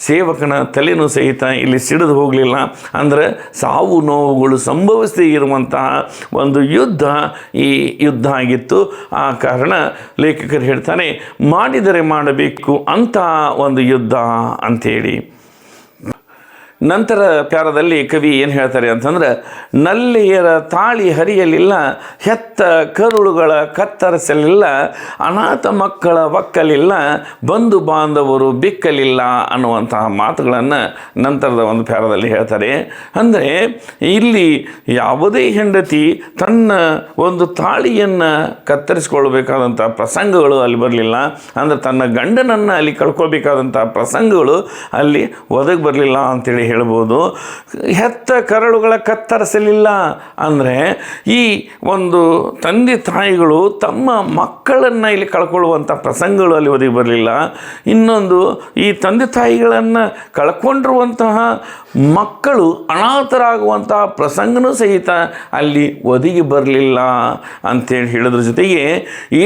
ಸೇವಕನ ತಲೆನೂ ಸಹಿತ ಇಲ್ಲಿ ಸಿಡಿದು ಹೋಗಲಿಲ್ಲ. ಅಂದರೆ ಸಾವು ನೋವುಗಳು ಸಂಭವಿಸದೇ ಇರುವಂತಹ ಒಂದು ಯುದ್ಧ ಈ ಯುದ್ಧ ಆಗಿತ್ತು. ಆ ಕಾರಣ ಲೇಖಕರು ಹೇಳ್ತಾನೆ ಮಾಡಿದರೆ ಮಾಡಬೇಕು ಅಂತ ಒಂದು ಯುದ್ಧ ಅಂಥೇಳಿ ನಂತರ ಪ್ಯಾರದಲ್ಲಿ ಕವಿ ಏನು ಹೇಳ್ತಾರೆ ಅಂತಂದ್ರೆ, ನಲ್ಲಿಯರ ತಾಳಿ ಹರಿಯಲಿಲ್ಲ, ಹೆತ್ತ ಕರುಳುಗಳ ಕತ್ತರಿಸಲಿಲ್ಲ, ಅನಾಥ ಮಕ್ಕಳ ಒಕ್ಕಲಿಲ್ಲ, ಬಂಧು ಬಾಂಧವರು ಬಿಕ್ಕಲಿಲ್ಲ ಅನ್ನುವಂತಹ ಮಾತುಗಳನ್ನು ನಂತರದ ಒಂದು ಪ್ಯಾರದಲ್ಲಿ ಹೇಳ್ತಾರೆ. ಅಂದರೆ, ಇಲ್ಲಿ ಯಾವುದೇ ಹೆಂಡತಿ ತನ್ನ ಒಂದು ತಾಳಿಯನ್ನು ಕತ್ತರಿಸಿಕೊಳ್ಬೇಕಾದಂಥ ಪ್ರಸಂಗಗಳು ಅಲ್ಲಿ ಬರಲಿಲ್ಲ. ಅಂದರೆ ತನ್ನ ಗಂಡನನ್ನು ಅಲ್ಲಿ ಕಳ್ಕೊಳ್ಬೇಕಾದಂಥ ಪ್ರಸಂಗಗಳು ಅಲ್ಲಿ ಒದಗಿ ಬರಲಿಲ್ಲ ಅಂತೇಳಿ ಹೇಳ್ಬೋದು, ಹೆತ್ತ ಕರಳುಗಳ ಕತ್ತರಿಸಲಿಲ್ಲ ಅಂದರೆ ಈ ಒಂದು ತಂದೆ ತಾಯಿಗಳು ತಮ್ಮ ಮಕ್ಕಳನ್ನು ಇಲ್ಲಿ ಕಳ್ಕೊಳ್ಳುವಂಥ ಪ್ರಸಂಗಗಳು ಅಲ್ಲಿ ಒದಗಿ ಬರಲಿಲ್ಲ. ಇನ್ನೊಂದು, ಈ ತಂದೆ ತಾಯಿಗಳನ್ನು ಕಳ್ಕೊಂಡಿರುವಂತಹ ಮಕ್ಕಳು ಅನಾಥರಾಗುವಂತಹ ಪ್ರಸಂಗನೂ ಸಹಿತ ಅಲ್ಲಿ ಒದಗಿ ಬರಲಿಲ್ಲ ಅಂತೇಳಿ ಹೇಳೋದ್ರ ಜೊತೆಗೆ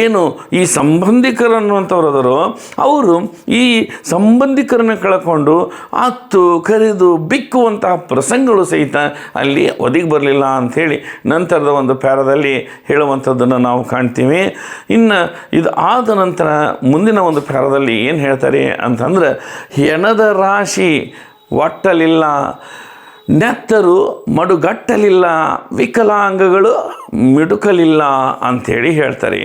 ಏನು ಈ ಸಂಬಂಧಿಕರು ಅನ್ನುವಂಥವ್ರು ಅದರೋ ಅವರು ಈ ಸಂಬಂಧಿಕರನ್ನು ಕಳ್ಕೊಂಡು ಅತ್ತು, ಕರೆದು ಬಿಕ್ಕುವಂತಹ ಪ್ರಸಂಗಗಳು ಸಹಿತ ಅಲ್ಲಿ ಒದಗಿ ಬರಲಿಲ್ಲ ಅಂಥೇಳಿ ನಂತರದ ಒಂದು ಪ್ಯಾರದಲ್ಲಿ ಹೇಳುವಂಥದ್ದನ್ನು ನಾವು ಕಾಣ್ತೀವಿ. ಇನ್ನು ಇದು ಆದ ನಂತರ ಮುಂದಿನ ಒಂದು ಪ್ಯಾರದಲ್ಲಿ ಏನು ಹೇಳ್ತಾರೆ ಅಂತಂದ್ರೆ ಹೆಣದ ರಾಶಿ, ಒಟ್ಟಲಿಲ್ಲ. ನೆತ್ತರು ಮಡುಗಟ್ಟಲಿಲ್ಲ, ವಿಕಲಾಂಗಗಳು ಮಿಡುಕಲಿಲ್ಲ ಅಂಥೇಳಿ ಹೇಳ್ತಾರೆ.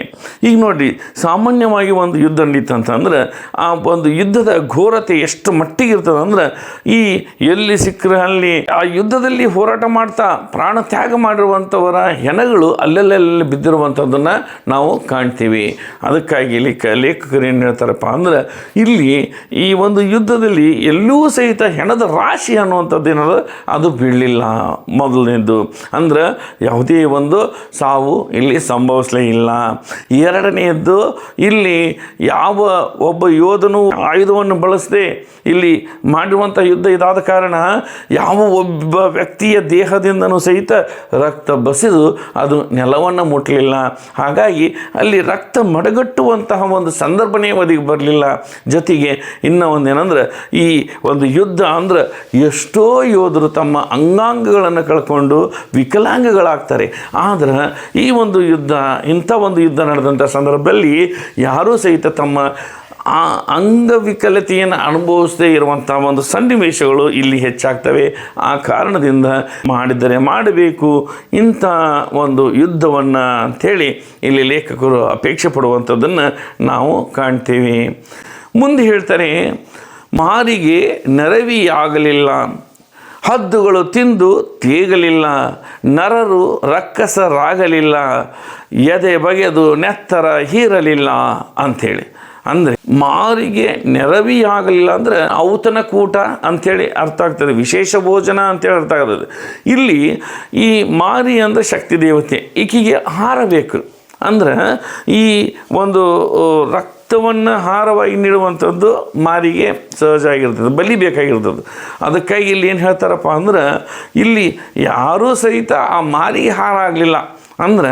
ಈಗ ನೋಡಿ ಸಾಮಾನ್ಯವಾಗಿ ಒಂದು ಯುದ್ಧ ನಡೀತಂತಂದ್ರೆ ಆ ಒಂದು ಯುದ್ಧದ ಘೋರತೆ ಎಷ್ಟು ಮಟ್ಟಿಗೆ ಇರ್ತದಂದ್ರೆ ಈ ಎಲ್ಲಿ ಸಿಕ್ಕರೆ ಅಲ್ಲಿ, ಆ ಯುದ್ಧದಲ್ಲಿ ಹೋರಾಟ ಮಾಡ್ತಾ ಪ್ರಾಣ ತ್ಯಾಗ ಮಾಡಿರುವಂಥವರ ಹೆಣಗಳು ಅಲ್ಲೆಲ್ಲೆಲ್ಲಿ ಬಿದ್ದಿರುವಂಥದ್ದನ್ನು ನಾವು ಕಾಣ್ತೀವಿ. ಅದಕ್ಕಾಗಿ ಇಲ್ಲಿ ಕ, ಲೇಖಕರು ಏನು ಹೇಳ್ತಾರಪ್ಪ ಅಂದ್ರೆ, ಇಲ್ಲಿ ಈ ಒಂದು ಯುದ್ಧದಲ್ಲಿ ಎಲ್ಲೂ ಸಹಿತ ಹೆಣದ ರಾಶಿ ಅನ್ನುವಂಥದ್ದು ಏನದ ಅದು ಬೀಳಲಿಲ್ಲ ಮೊದಲನೇದು. ಅಂದ್ರೆ ಯಾವುದೇ ಒಂದು ಸಾವು ಇಲ್ಲಿ ಸಂಭವಿಸಲೇ ಇಲ್ಲ. ಎರಡನೆಯದ್ದು ಇಲ್ಲಿ ಯಾವ ಒಬ್ಬ ಯೋಧನು ಆಯುಧವನ್ನು ಬಳಸದೆ ಇಲ್ಲಿ ಮಾಡಿರುವಂಥ ಯುದ್ಧ ಇದಾದ ಕಾರಣ ಯಾವ ಒಬ್ಬ ವ್ಯಕ್ತಿಯ ದೇಹದಿಂದನೂ ಸಹಿತ ರಕ್ತ ಬಸಿದು ಅದು ನೆಲವನ್ನು ಮುಟ್ಟಲಿಲ್ಲ. ಹಾಗಾಗಿ ಅಲ್ಲಿ ರಕ್ತ ಮಡಗಟ್ಟುವಂತಹ ಒಂದು ಸಂದರ್ಭನೇ ಒದಗಿ ಬರಲಿಲ್ಲ. ಜೊತೆಗೆ ಇನ್ನೂ ಏನಂದ್ರೆ ಈ ಒಂದು ಯುದ್ಧ ಅಂದ್ರೆ ಎಷ್ಟೋ ಯೋಧರು ತಮ್ಮ ಅಂಗಾಂಗಗಳನ್ನು ಕಳ್ಕೊಂಡು ವಿಕಲಾಂಗಗಳಾಗ್ತಾರೆ. ಆದರೆ ಈ ಒಂದು ಯುದ್ಧ, ಇಂಥ ಒಂದು ಯುದ್ಧ ನಡೆದಂಥ ಸಂದರ್ಭದಲ್ಲಿ ಯಾರೂ ಸಹಿತ ತಮ್ಮ ಆ ಅಂಗವಿಕಲತೆಯನ್ನು ಅನುಭವಿಸದೇ ಇರುವಂಥ ಒಂದು ಸನ್ನಿವೇಶಗಳು ಇಲ್ಲಿ ಹೆಚ್ಚಾಗ್ತವೆ. ಆ ಕಾರಣದಿಂದ ಮಾಡಿದರೆ ಮಾಡಬೇಕು ಇಂಥ ಒಂದು ಯುದ್ಧವನ್ನು ಅಂಥೇಳಿ ಇಲ್ಲಿ ಲೇಖಕರು ಅಪೇಕ್ಷೆ ಪಡುವಂಥದ್ದನ್ನು ನಾವು ಕಾಣ್ತೀವಿ. ಮುಂದೆ ಹೇಳ್ತಾರೆ, ಮಾರಿಗೆ ನೆರವಿಯಾಗಲಿಲ್ಲ. ಹದ್ದುಗಳು ತಿಂದು ತೇಗಲಿಲ್ಲ, ನರರು ರಕ್ಕಸರಾಗಲಿಲ್ಲ, ಎದೆ ಬಗೆದು ನೆತ್ತರ ಹೀರಲಿಲ್ಲ ಅಂಥೇಳಿ. ಅಂದರೆ ಮಾರಿಗೆ ನೆರವಿಯಾಗಲಿಲ್ಲ ಅಂದರೆ ಔತನ ಕೂಟ ಅಂಥೇಳಿ ಅರ್ಥ ಆಗ್ತದೆ, ವಿಶೇಷ ಭೋಜನ ಅಂತೇಳಿ ಅರ್ಥ ಆಗ್ತದೆ. ಇಲ್ಲಿ ಈ ಮಾರಿ ಅಂದರೆ ಶಕ್ತಿ ದೇವತೆ, ಈಕೆಗೆ ಹಾರಬೇಕು. ಅಂದ್ರೆ ಈ ಒಂದು ರಕ್ತ ರಕ್ತವನ್ನು ಹಾರವಾಗಿ ನೀಡುವಂಥದ್ದು ಮಾರಿಗೆ ಸಹಜ ಆಗಿರ್ತದೆ, ಬಲಿ ಬೇಕಾಗಿರ್ತದೆ. ಅದಕ್ಕಾಗಿ ಇಲ್ಲಿ ಏನು ಹೇಳ್ತಾರಪ್ಪ ಅಂದ್ರೆ, ಇಲ್ಲಿ ಯಾರೂ ಸಹಿತ ಆ ಮಾರಿಗೆ ಹಾರ ಆಗಲಿಲ್ಲ. ಅಂದ್ರೆ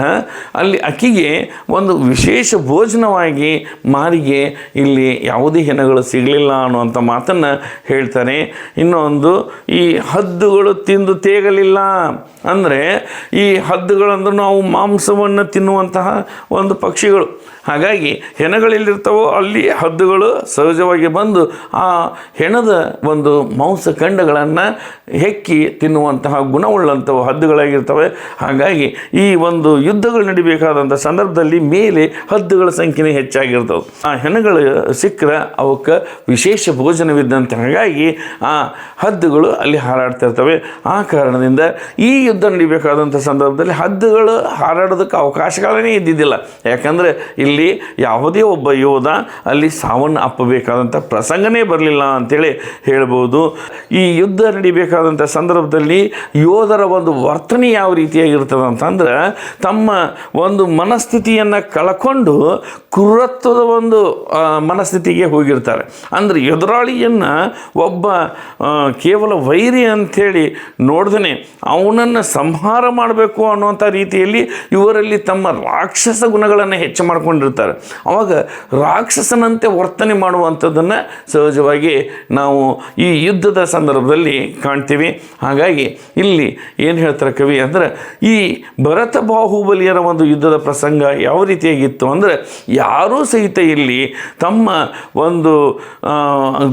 ಅಲ್ಲಿ ಅಕ್ಕಿಗೆ ಒಂದು ವಿಶೇಷ ಭೋಜನವಾಗಿ ಮಾರಿಗೆ ಇಲ್ಲಿ ಯಾವುದೇ ಹೆಣಗಳು ಸಿಗಲಿಲ್ಲ ಅನ್ನುವಂಥ ಮಾತನ್ನು ಹೇಳ್ತಾರೆ. ಇನ್ನೊಂದು, ಈ ಹದ್ದುಗಳು ತಿಂದು ತೇಗಲಿಲ್ಲ ಅಂದರೆ ಈ ಹದ್ದುಗಳಂದ್ರೆ ನಾವು ಮಾಂಸವನ್ನು ತಿನ್ನುವಂತಹ ಒಂದು ಪಕ್ಷಿಗಳು. ಹಾಗಾಗಿ ಹೆಣಗಳೆಲ್ಲಿರ್ತಾವೋ ಅಲ್ಲಿ ಹದ್ದುಗಳು ಸಹಜವಾಗಿ ಬಂದು ಆ ಹೆಣದ ಒಂದು ಮಾಂಸ ಖಂಡಗಳನ್ನು ಹೆಕ್ಕಿ ತಿನ್ನುವಂತಹ ಗುಣವುಳ್ಳಂಥವು ಹದ್ದುಗಳಾಗಿರ್ತವೆ. ಹಾಗಾಗಿ ಈ ಒಂದು ಯುದ್ಧಗಳು ನಡಿಬೇಕಾದಂಥ ಸಂದರ್ಭದಲ್ಲಿ ಮೇಲೆ ಹದ್ದುಗಳ ಸಂಖ್ಯೆನೇ ಹೆಚ್ಚಾಗಿರ್ತವೆ ಆ ಹೆಣಗಳು ಸಿಕ್ಕರೆ ಅವಕ್ಕೆ ವಿಶೇಷ ಭೋಜನವಿದ್ದಂತೆ. ಹಾಗಾಗಿ ಆ ಹದ್ದುಗಳು ಅಲ್ಲಿ ಹಾರಾಡ್ತಿರ್ತವೆ ಆ ಕಾರಣದಿಂದ ಈ ಯುದ್ಧ ನಡಿಬೇಕಾದಂಥ ಸಂದರ್ಭದಲ್ಲಿ ಹದ್ದುಗಳು ಹಾರಾಡೋದಕ್ಕೆ ಅವಕಾಶಗಳೇ ಇದ್ದಿದ್ದಿಲ್ಲ. ಯಾಕಂದರೆ ಇಲ್ಲಿ ಯಾವುದೇ ಒಬ್ಬ ಯೋಧ ಅಲ್ಲಿ ಸಾವನ್ನು ಅಪ್ಪಬೇಕಾದಂಥ ಪ್ರಸಂಗನೇ ಬರಲಿಲ್ಲ ಅಂತೇಳಿ ಹೇಳ್ಬೋದು. ಈ ಯುದ್ಧ ನಡಿಬೇಕಾದಂಥ ಸಂದರ್ಭದಲ್ಲಿ ಯೋಧರ ಒಂದು ವರ್ತನೆ ಯಾವ ರೀತಿಯಾಗಿರ್ತದೆ ಅಂತಂದ್ರೆ ತಮ್ಮ ಒಂದು ಮನಸ್ಥಿತಿಯನ್ನು ಕಳ್ಕೊಂಡು ಕ್ರೂರತ್ವದ ಒಂದು ಮನಸ್ಥಿತಿಗೆ ಹೋಗಿರ್ತಾರೆ. ಅಂದರೆ ಎದುರಾಳಿಯನ್ನು ಒಬ್ಬ ಕೇವಲ ವೈರಿ ಅಂಥೇಳಿ ನೋಡ್ದೇ ಅವನನ್ನು ಸಂಹಾರ ಮಾಡಬೇಕು ಅನ್ನುವಂಥ ರೀತಿಯಲ್ಲಿ ಇವರಲ್ಲಿ ತಮ್ಮ ರಾಕ್ಷಸ ಗುಣಗಳನ್ನು ಹೆಚ್ಚು ಮಾಡ್ಕೊಂಡಿರ್ತಾರೆ. ಅವಾಗ ರಾಕ್ಷಸನಂತೆ ವರ್ತನೆ ಮಾಡುವಂಥದ್ದನ್ನು ಸಹಜವಾಗಿ ನಾವು ಈ ಯುದ್ಧದ ಸಂದರ್ಭದಲ್ಲಿ ಕಾಣ್ತೀವಿ. ಹಾಗಾಗಿ ಇಲ್ಲಿ ಏನು ಹೇಳ್ತಾರೆ ಕವಿ ಅಂದರೆ, ಈ ಭರತ ಬಾಹುಬಲಿಯರ ಒಂದು ಯುದ್ಧದ ಪ್ರಸಂಗ ಯಾವ ರೀತಿಯಾಗಿತ್ತು ಅಂದರೆ ಯಾರೂ ಸಹಿತ ಇಲ್ಲಿ ತಮ್ಮ ಒಂದು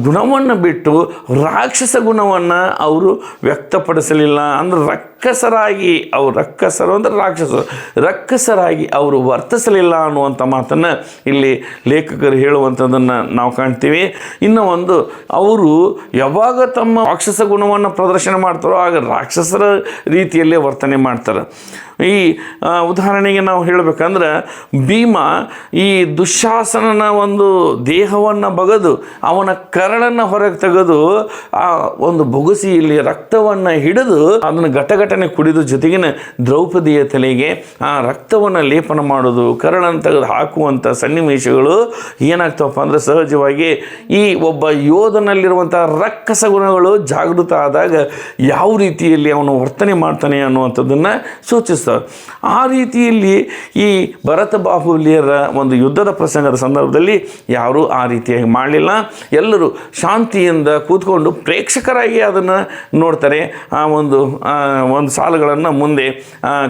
ಗುಣವನ್ನು ಬಿಟ್ಟು ರಾಕ್ಷಸ ಗುಣವನ್ನು ಅವರು ವ್ಯಕ್ತಪಡಿಸಲಿಲ್ಲ ಅಂದರೆ ರಕ್ಕ ರಕ್ಕಸರಾಗಿ ಅವರು ರಕ್ಕಸರು ಅಂದರೆ ರಾಕ್ಷಸರು. ರಕ್ಕಸರಾಗಿ ಅವರು ವರ್ತಿಸಲಿಲ್ಲ ಅನ್ನುವಂಥ ಮಾತನ್ನು ಇಲ್ಲಿ ಲೇಖಕರು ಹೇಳುವಂಥದ್ದನ್ನು ನಾವು ಕಾಣ್ತೀವಿ. ಇನ್ನು ಒಂದು, ಅವರು ಯಾವಾಗ ತಮ್ಮ ರಾಕ್ಷಸ ಗುಣವನ್ನು ಪ್ರದರ್ಶನ ಮಾಡ್ತಾರೋ ಆಗ ರಾಕ್ಷಸರ ರೀತಿಯಲ್ಲೇ ವರ್ತನೆ ಮಾಡ್ತಾರೆ. ಈ ಉದಾಹರಣೆಗೆ ನಾವು ಹೇಳಬೇಕಂದ್ರೆ ಭೀಮ ಈ ದುಶ್ಯಾಸನನ ಒಂದು ದೇಹವನ್ನು ಬಗದು ಅವನ ಕರಳನ್ನು ಹೊರಗೆ ತೆಗೆದು ಆ ಒಂದು ಬೊಗಸಿಯಲ್ಲಿ ರಕ್ತವನ್ನು ಹಿಡಿದು ಅದನ್ನು ಘಟಘಟನೆ ಕುಡಿದು ಜೊತೆಗಿನ ದ್ರೌಪದಿಯ ತಲೆಗೆ ಆ ರಕ್ತವನ್ನು ಲೇಪನ ಮಾಡೋದು ಕರಳನ್ನು ತೆಗೆದು ಹಾಕುವಂಥ ಸನ್ನಿವೇಶಗಳು ಏನಾಗ್ತವಪ್ಪ ಅಂದರೆ ಸಹಜವಾಗಿ ಈ ಒಬ್ಬ ಯೋಧನಲ್ಲಿರುವಂಥ ರಕ್ಕಸ ಗುಣಗಳು ಜಾಗೃತ ಆದಾಗ ಯಾವ ರೀತಿಯಲ್ಲಿ ಅವನು ವರ್ತನೆ ಮಾಡ್ತಾನೆ ಅನ್ನುವಂಥದ್ದನ್ನು ಸೂಚಿಸ್ತವೆ ಆ ರೀತಿಯಲ್ಲಿ ಈ ಭರತ ಬಾಹುಲಿಯರ ಒಂದು ಯುದ್ಧದ ಪ್ರಸಂಗದ ಸಂದರ್ಭದಲ್ಲಿ ಯಾರೂ ಆ ರೀತಿಯಾಗಿ ಮಾಡಲಿಲ್ಲ. ಎಲ್ಲರೂ ಶಾಂತಿಯಿಂದ ಕೂತ್ಕೊಂಡು ಪ್ರೇಕ್ಷಕರಾಗಿ ಅದನ್ನು ನೋಡ್ತಾರೆ. ಆ ಒಂದು ಒಂದು ಸಾಲುಗಳನ್ನು ಮುಂದೆ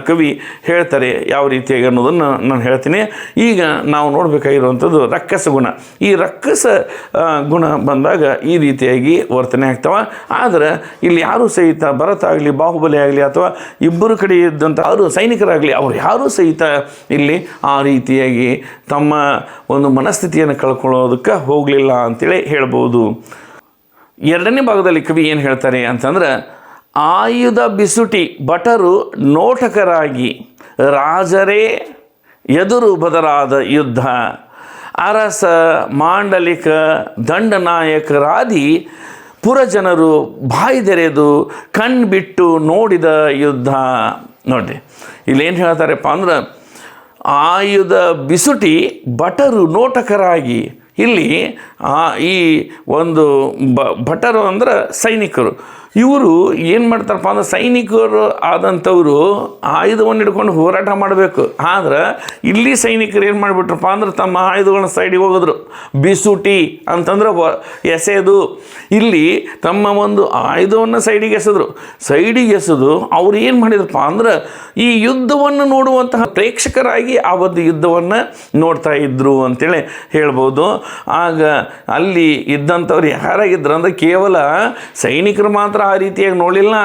ಕವಿ ಹೇಳ್ತಾರೆ ಯಾವ ರೀತಿಯಾಗಿ ಅನ್ನೋದನ್ನು ನಾನು ಹೇಳ್ತೀನಿ. ಈಗ ನಾವು ನೋಡಬೇಕಾಗಿರುವಂಥದ್ದು ರಕ್ಕಸ ಗುಣ. ಈ ರಕ್ಕಸ ಗುಣ ಬಂದಾಗ ಈ ರೀತಿಯಾಗಿ ವರ್ತನೆ ಆಗ್ತಾವ. ಆದರೆ ಇಲ್ಲಿ ಯಾರು ಸಹಿತ ಭರತ ಆಗಲಿ, ಬಾಹುಬಲಿ ಆಗಲಿ ಅಥವಾ ಇಬ್ಬರು ಕಡೆ ಇದ್ದಂಥ ಯಾರು ಸೈನಿಕರಾಗಲಿ, ಅವ್ರು ಯಾರೂ ಸಹಿತ ಇಲ್ಲಿ ಆ ರೀತಿಯಾಗಿ ತಮ್ಮ ಒಂದು ಮನಸ್ಥಿತಿಯನ್ನು ಕಳ್ಕೊಳ್ಳೋದಕ್ಕೆ ಹೋಗಲಿಲ್ಲ ಅಂತೇಳಿ ಹೇಳ್ಬೋದು. ಎರಡನೇ ಭಾಗದಲ್ಲಿ ಕವಿ ಏನು ಹೇಳ್ತಾರೆ ಅಂತಂದ್ರೆ ಆಯುಧ ಬಿಸುಟಿ ಭಟರು ನೋಟಕರಾಗಿ ರಾಜರೇ ಎದುರು ಬದಲಾದ ಯುದ್ಧ. ಅರಸ, ಮಾಂಡಲಿಕ ದಂಡನಾಯಕರಾದಿ ಪುರಜನರು ಬಾಯ್ದೆರೆದು ಕಣ್ಬಿಟ್ಟು ನೋಡಿದ ಯುದ್ಧ. ನೋಡಿ ಇಲ್ಲೇನು ಹೇಳ್ತಾರಪ್ಪ ಅಂದ್ರೆ, ಆಯುಧ ಬಿಸುಟಿ ಭಟರು ನೋಟಕರಾಗಿ ಇಲ್ಲಿ ಈ ಒಂದು ಬ ಭಟರು ಅಂದ್ರೆ ಸೈನಿಕರು. ಇವರು ಏನು ಮಾಡ್ತಾರಪ್ಪ ಅಂದ್ರೆ ಸೈನಿಕರು ಆದಂಥವರು ಆಯುಧವನ್ನು ಹಿಡ್ಕೊಂಡು ಹೋರಾಟ ಮಾಡಬೇಕು. ಆದ್ರೆ ಇಲ್ಲಿ ಸೈನಿಕರು ಏನು ಮಾಡಿಬಿಟ್ರಪ್ಪ ಅಂದ್ರೆ ತಮ್ಮ ಆಯುಧಗಳನ್ನ ಸೈಡಿಗೆ ಹೋಗಿದ್ರು. ಬಿಸುಟಿ ಅಂತಂದ್ರೆ ವ ಎಸೆದು. ಇಲ್ಲಿ ತಮ್ಮ ಒಂದು ಆಯುಧವನ್ನು ಸೈಡಿಗೆ ಎಸೆದ್ರು. ಸೈಡಿಗೆ ಎಸೆದು ಅವ್ರು ಏನು ಮಾಡಿದ್ರಪ್ಪ ಅಂದ್ರೆ ಈ ಯುದ್ಧವನ್ನು ನೋಡುವಂತಹ ಪ್ರೇಕ್ಷಕರಾಗಿ ಆ ಒಂದು ಯುದ್ಧವನ್ನು ನೋಡ್ತಾ ಇದ್ರು ಅಂತೇಳಿ ಹೇಳ್ಬೋದು. ಆಗ ಅಲ್ಲಿ ಇದ್ದಂಥವ್ರು ಯಾರಾಗಿದ್ರು ಅಂದರೆ ಕೇವಲ ಸೈನಿಕರು ಮಾತ್ರ ಆ ರೀತಿಯಾಗಿ ನೋಡಲಿಲ್ಲ.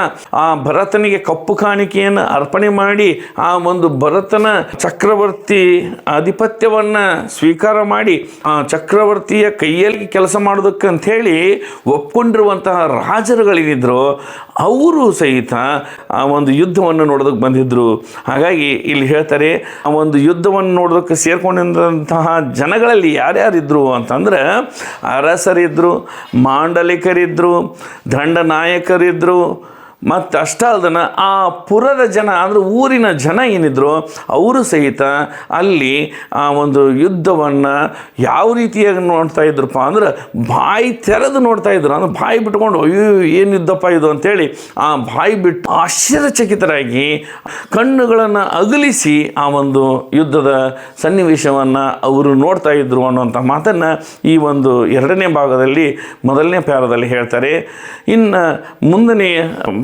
ಆ ಭರತನಿಗೆ ಕಪ್ಪು ಕಾಣಿಕೆಯನ್ನು ಅರ್ಪಣೆ ಮಾಡಿ ಆ ಒಂದು ಭರತನ ಚಕ್ರವರ್ತಿ ಆಧಿಪತ್ಯವನ್ನು ಸ್ವೀಕಾರ ಮಾಡಿ ಆ ಚಕ್ರವರ್ತಿಯ ಕೈಯಲ್ಲಿ ಕೆಲಸ ಮಾಡೋದಕ್ಕಂಥೇಳಿ ಒಪ್ಕೊಂಡಿರುವಂತಹ ರಾಜರುಗಳೇನಿದ್ರು ಅವರು ಸಹಿತ ಆ ಒಂದು ಯುದ್ಧವನ್ನು ನೋಡೋದಕ್ಕೆ ಬಂದಿದ್ದರು ಹಾಗಾಗಿ ಇಲ್ಲಿ ಹೇಳ್ತಾರೆ, ಆ ಒಂದು ಯುದ್ಧವನ್ನು ನೋಡೋದಕ್ಕೆ ಸೇರ್ಕೊಂಡಿದ್ದಂತಹ ಜನಗಳಲ್ಲಿ ಯಾರ್ಯಾರಿದ್ರು ಅಂತಂದ್ರೆ ಅರಸರಿದ್ದರು ಮಾಂಡಲಿಕರಿದ್ದರು ದಂಡನಾಯಕರಿದ್ದರು ಮತ್ತು ಅಷ್ಟ ಅಲ್ದನ ಆ ಪುರದ ಜನ, ಅಂದರೆ ಊರಿನ ಜನ ಏನಿದ್ರು, ಅವರು ಸಹಿತ ಅಲ್ಲಿ ಆ ಒಂದು ಯುದ್ಧವನ್ನು ಯಾವ ರೀತಿಯಾಗಿ ನೋಡ್ತಾ ಇದ್ರಪ್ಪ ಅಂದ್ರೆ ಬಾಯಿ ತೆರೆದು ನೋಡ್ತಾ ಇದ್ರು. ಅಂದ್ರೆ ಬಾಯಿ ಬಿಟ್ಕೊಂಡು, ಅಯ್ಯೋ, ಏನು ಯುದ್ಧಪ್ಪ ಇದು ಅಂತೇಳಿ ಆ ಬಾಯಿ ಬಿಟ್ಟು ಆಶ್ಚರ್ಯಚಕಿತರಾಗಿ ಕಣ್ಣುಗಳನ್ನು ಅಗಲಿಸಿ ಆ ಒಂದು ಯುದ್ಧದ ಸನ್ನಿವೇಶವನ್ನು ಅವರು ನೋಡ್ತಾ ಇದ್ರು ಅನ್ನುವಂಥ ಮಾತನ್ನು ಈ ಒಂದು ಎರಡನೇ ಭಾಗದಲ್ಲಿ, ಮೊದಲನೇ ಪ್ಯಾರದಲ್ಲಿ ಹೇಳ್ತಾರೆ. ಇನ್ನು ಮುಂದನೇ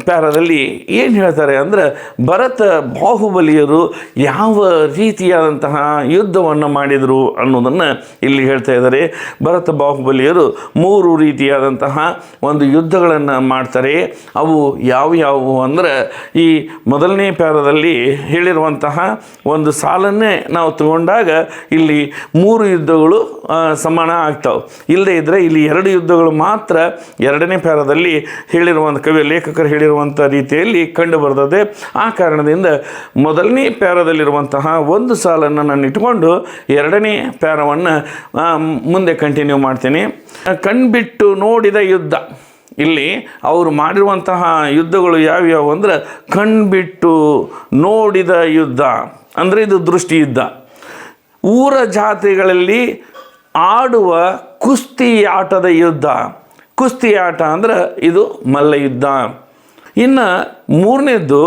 ಪ್ಯಾರದಲ್ಲಿ ಏನು ಹೇಳ್ತಾರೆ ಅಂದರೆ ಭರತ ಬಾಹುಬಲಿಯರು ಯಾವ ರೀತಿಯಾದಂತಹ ಯುದ್ಧವನ್ನು ಮಾಡಿದರು ಅನ್ನೋದನ್ನು ಇಲ್ಲಿ ಹೇಳ್ತಾ ಇದ್ದಾರೆ. ಭರತ ಬಾಹುಬಲಿಯರು ಮೂರು ರೀತಿಯಾದಂತಹ ಒಂದು ಯುದ್ಧಗಳನ್ನು ಮಾಡ್ತಾರೆ. ಅವು ಯಾವ ಯಾವುವು ಅಂದರೆ ಈ ಮೊದಲನೇ ಪ್ಯಾರದಲ್ಲಿ ಹೇಳಿರುವಂತಹ ಒಂದು ಸಾಲನ್ನೇ ನಾವು ತಗೊಂಡಾಗ ಇಲ್ಲಿ ಮೂರು ಯುದ್ಧಗಳು ಸಮಾನ ಆಗ್ತಾವೆ. ಇಲ್ಲದೇ ಇದ್ದರೆ ಇಲ್ಲಿ ಎರಡು ಯುದ್ಧಗಳು ಮಾತ್ರ ಎರಡನೇ ಪ್ಯಾರದಲ್ಲಿ ಹೇಳಿರುವಂಥ ಕವಿ ಲೇಖಕರು ಹೇಳಿರುವಂಥ ರೀತಿಯಲ್ಲಿ ಕಂಡು ಬರ್ತದೆ ಆ ಕಾರಣದಿಂದ ಮೊದಲನೇ ಪ್ಯಾರದಲ್ಲಿರುವಂತಹ ಒಂದು ಸಾಲನ್ನು ನಾನು ಇಟ್ಕೊಂಡು ಎರಡನೇ ಪ್ಯಾರವನ್ನು ಮುಂದೆ ಕಂಟಿನ್ಯೂ ಮಾಡ್ತೀನಿ. ಕಣ್ಬಿಟ್ಟು ನೋಡಿದ ಯುದ್ಧ. ಇಲ್ಲಿ ಅವರು ಮಾಡಿರುವಂತಹ ಯುದ್ಧಗಳು ಯಾವ್ಯಾವು ಅಂದರೆ ಕಣ್ಬಿಟ್ಟು ನೋಡಿದ ಯುದ್ಧ. ಅಂದರೆ ಇದು ದೃಷ್ಟಿ ಯುದ್ಧ. ಊರ ಜಾತ್ರೆಗಳಲ್ಲಿ ಆಡುವ ಕುಸ್ತಿ ಆಟದ ಯುದ್ಧ. ಕುಸ್ತಿ ಆಟ ಅಂದ್ರೆ ಇದು ಮಲ್ಲ ಯುದ್ಧ. ಇನ್ನು ಮೂರನೇದ್ದು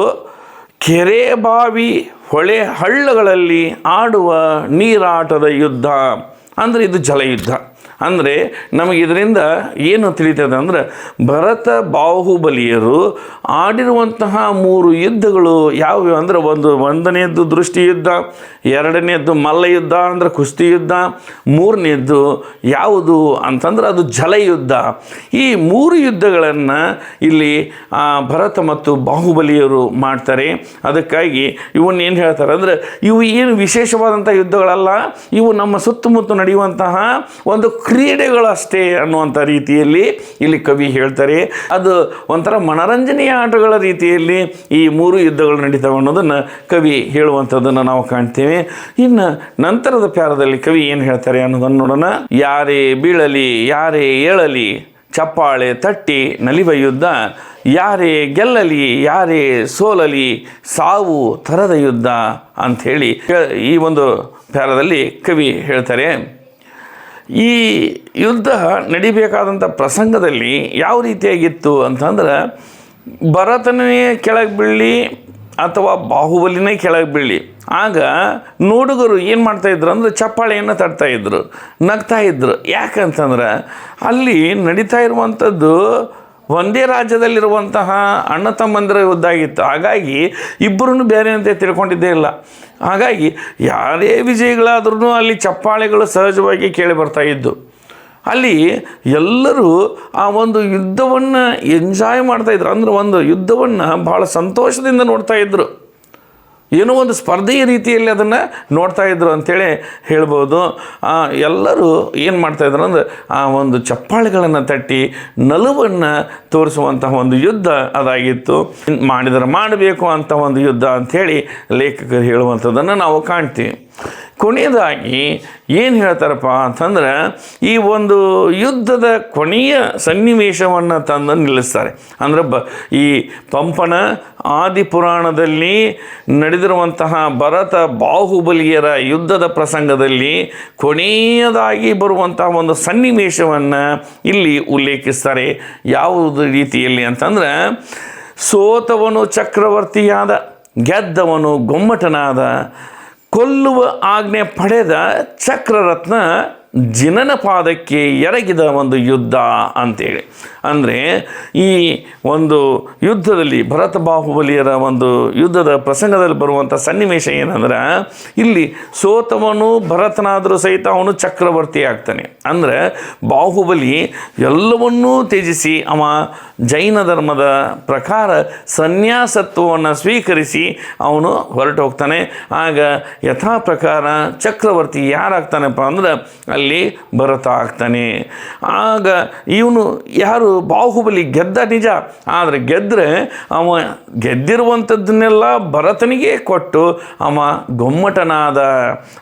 ಕೆರೆ ಬಾವಿ ಹೊಳೆ ಹಳ್ಳಗಳಲ್ಲಿ ಆಡುವ ನೀರಾಟದ ಯುದ್ಧ. ಅಂದರೆ ಇದು ಜಲಯುದ್ಧ. ಅಂದರೆ ನಮಗೆ ಇದರಿಂದ ಏನು ತಿಳಿತದೆ ಅಂದರೆ ಭರತ ಬಾಹುಬಲಿಯರು ಆಡಿರುವಂತಹ ಮೂರು ಯುದ್ಧಗಳು ಯಾವುವು ಅಂದರೆ ಒಂದು ಒಂದನೆಯದ್ದು ದೃಷ್ಟಿ ಯುದ್ಧ ಎರಡನೆಯದ್ದು ಮಲ್ಲ ಯುದ್ಧ ಅಂದರೆ ಕುಸ್ತಿ ಯುದ್ಧ ಮೂರನೆಯದ್ದು ಯಾವುದು ಅಂತಂದ್ರೆ ಅದು ಜಲಯುದ್ಧ. ಈ ಮೂರು ಯುದ್ಧಗಳನ್ನು ಇಲ್ಲಿ ಭರತ ಮತ್ತು ಬಾಹುಬಲಿಯರು ಮಾಡ್ತಾರೆ. ಅದಕ್ಕಾಗಿ ಇವನ್ನ ಏನು ಹೇಳ್ತಾರೆ ಅಂದರೆ ಇವು ಏನು ವಿಶೇಷವಾದಂಥ ಯುದ್ಧಗಳಲ್ಲ, ಇವು ನಮ್ಮ ಸುತ್ತಮುತ್ತ ನಡೆಯುವಂತಹ ಒಂದು ಕ್ರೀಡೆಗಳಷ್ಟೇ ಅನ್ನುವಂಥ ರೀತಿಯಲ್ಲಿ ಇಲ್ಲಿ ಕವಿ ಹೇಳ್ತಾರೆ. ಅದು ಒಂಥರ ಮನರಂಜನೆಯ ಆಟಗಳ ರೀತಿಯಲ್ಲಿ ಈ ಮೂರು ಯುದ್ಧಗಳು ನಡೀತಾವೆ ಅನ್ನೋದನ್ನು ಕವಿ ಹೇಳುವಂಥದ್ದನ್ನು ನಾವು ಕಾಣ್ತೇವೆ. ಇನ್ನು ನಂತರದ ಪ್ಯಾರದಲ್ಲಿ ಕವಿ ಏನು ಹೇಳ್ತಾರೆ ಅನ್ನೋದನ್ನು ನೋಡೋಣ. ಯಾರೇ ಬೀಳಲಿ, ಯಾರೇ ಏಳಲಿ, ಚಪ್ಪಾಳೆ ತಟ್ಟಿ ನಲಿವ ಯುದ್ಧ. ಯಾರೇ ಗೆಲ್ಲಲಿ, ಯಾರೇ ಸೋಲಲಿ, ಸಾವು ಥರದ ಯುದ್ಧ ಅಂಥೇಳಿ ಈ ಒಂದು ಪ್ಯಾರದಲ್ಲಿ ಕವಿ ಹೇಳ್ತಾರೆ. ಈ ಯುದ್ಧ ನಡಿಬೇಕಾದಂಥ ಪ್ರಸಂಗದಲ್ಲಿ ಯಾವ ರೀತಿಯಾಗಿತ್ತು ಅಂತಂದ್ರೆ ಭರತನೇ ಕೆಳಗೆ ಬೀಳಿ ಅಥವಾ ಬಾಹುಬಲಿನೇ ಕೆಳಗೆ ಬೀಳಿ ಆಗ ನೋಡುಗರು ಏನು ಮಾಡ್ತಾಯಿದ್ರು ಅಂದರೆ ಚಪ್ಪಾಳೆಯನ್ನು ತಡ್ತಾಯಿದ್ರು ನಗ್ತಾಯಿದ್ರು ಯಾಕಂತಂದ್ರೆ ಅಲ್ಲಿ ನಡೀತಾ ಇರುವಂಥದ್ದು ಒಂದೇ ರಾಜ್ಯದಲ್ಲಿರುವಂತಹ ಅಣ್ಣ ತಮ್ಮಂದಿರ ಯುದ್ಧ ಆಗಿತ್ತು. ಹಾಗಾಗಿ ಇಬ್ಬರೂ ಬೇರೆ ಅಂತ ತಿಳ್ಕೊಂಡಿದ್ದೇ ಇಲ್ಲ. ಹಾಗಾಗಿ ಯಾರೇ ವಿಜಯಿಗಳಾದ್ರೂ ಅಲ್ಲಿ ಚಪ್ಪಾಳೆಗಳು ಸಹಜವಾಗಿ ಕೇಳಿ ಬರ್ತಾ ಇದ್ದು. ಅಲ್ಲಿ ಎಲ್ಲರೂ ಆ ಒಂದು ಯುದ್ಧವನ್ನು ಎಂಜಾಯ್ ಮಾಡ್ತಾಯಿದ್ರು ಅಂದ್ರೆ ಒಂದು ಯುದ್ಧವನ್ನು ಭಾಳ ಸಂತೋಷದಿಂದ ನೋಡ್ತಾ ಇದ್ರು. ಏನೋ ಒಂದು ಸ್ಪರ್ಧೆಯ ರೀತಿಯಲ್ಲಿ ಅದನ್ನು ನೋಡ್ತಾ ಇದ್ರು ಅಂಥೇಳಿ ಹೇಳ್ಬೋದು. ಎಲ್ಲರೂ ಏನು ಮಾಡ್ತಾಯಿದ್ರು ಅಂದರೆ ಆ ಒಂದು ಚಪ್ಪಾಳೆಗಳನ್ನು ತಟ್ಟಿ ನಲುವನ್ನು ತೋರಿಸುವಂತಹ ಒಂದು ಯುದ್ಧ ಅದಾಗಿತ್ತು. ಮಾಡಿದರೆ ಮಾಡಬೇಕು ಅಂತ ಒಂದು ಯುದ್ಧ ಅಂಥೇಳಿ ಲೇಖಕರು ಹೇಳುವಂಥದ್ದನ್ನು ನಾವು ಕಾಣ್ತೀವಿ. ಕೊನೆಯದಾಗಿ ಏನು ಹೇಳ್ತಾರಪ್ಪ ಅಂತಂದ್ರೆ ಈ ಒಂದು ಯುದ್ಧದ ಕೊನೆಯ ಸನ್ನಿವೇಶವನ್ನು ತಂದು ನಿಲ್ಲಿಸ್ತಾರೆ. ಅಂದರೆ ಬ ಈ ಪಂಪನ ಆದಿಪುರಾಣದಲ್ಲಿ ನಡೆದಿರುವಂತಹ ಭರತ ಬಾಹುಬಲಿಯರ ಯುದ್ಧದ ಪ್ರಸಂಗದಲ್ಲಿ ಕೊನೆಯದಾಗಿ ಬರುವಂತಹ ಒಂದು ಸನ್ನಿವೇಶವನ್ನು ಇಲ್ಲಿ ಉಲ್ಲೇಖಿಸ್ತಾರೆ. ಯಾವುದು ರೀತಿಯಲ್ಲಿ ಅಂತಂದ್ರೆ, ಸೋತವನು ಚಕ್ರವರ್ತಿಯಾದ, ಗೆದ್ದವನು ಗೊಮ್ಮಟನಾದ ಕೊಲ್ಲುವ ಆಜ್ಞೆ ಪಡೆದ ಚಕ್ರರತ್ನ ಜಿನನ ಪಾದಕ್ಕೆ ಎರಗಿದ ಒಂದು ಯುದ್ಧ ಅಂತೇಳಿ. ಅಂದರೆ ಈ ಒಂದು ಯುದ್ಧದಲ್ಲಿ ಭರತ ಬಾಹುಬಲಿಯರ ಒಂದು ಯುದ್ಧದ ಪ್ರಸಂಗದಲ್ಲಿ ಬರುವಂಥ ಸನ್ನಿವೇಶ ಏನಂದ್ರೆ, ಇಲ್ಲಿ ಸೋತವನು ಭರತನಾದರೂ ಸಹಿತ ಅವನು ಚಕ್ರವರ್ತಿ ಆಗ್ತಾನೆ ಅಂದರೆ ಬಾಹುಬಲಿ ಎಲ್ಲವನ್ನೂ ತ್ಯಜಿಸಿ ಅವ ಜೈನ ಧರ್ಮದ ಪ್ರಕಾರ ಸನ್ಯಾಸತ್ವವನ್ನು ಸ್ವೀಕರಿಸಿ ಅವನು ಹೊರಟು ಹೋಗ್ತಾನೆ. ಆಗ ಯಥಾ ಪ್ರಕಾರ ಚಕ್ರವರ್ತಿ ಯಾರಾಗ್ತಾನಪ್ಪ ಅಂದ್ರೆ ಅಲ್ಲಿ ಭರತ ಆಗ್ತಾನೆ ಆಗ ಇವನು ಯಾರು ಬಾಹುಬಲಿ ಗೆದ್ದ ನಿಜ, ಆದರೆ ಗೆದ್ದರೆ ಅವ ಗೆದ್ದಿರುವಂಥದ್ದನ್ನೆಲ್ಲ ಭರತನಿಗೆ ಕೊಟ್ಟು ಅವ ಗೊಮ್ಮಟನಾದ.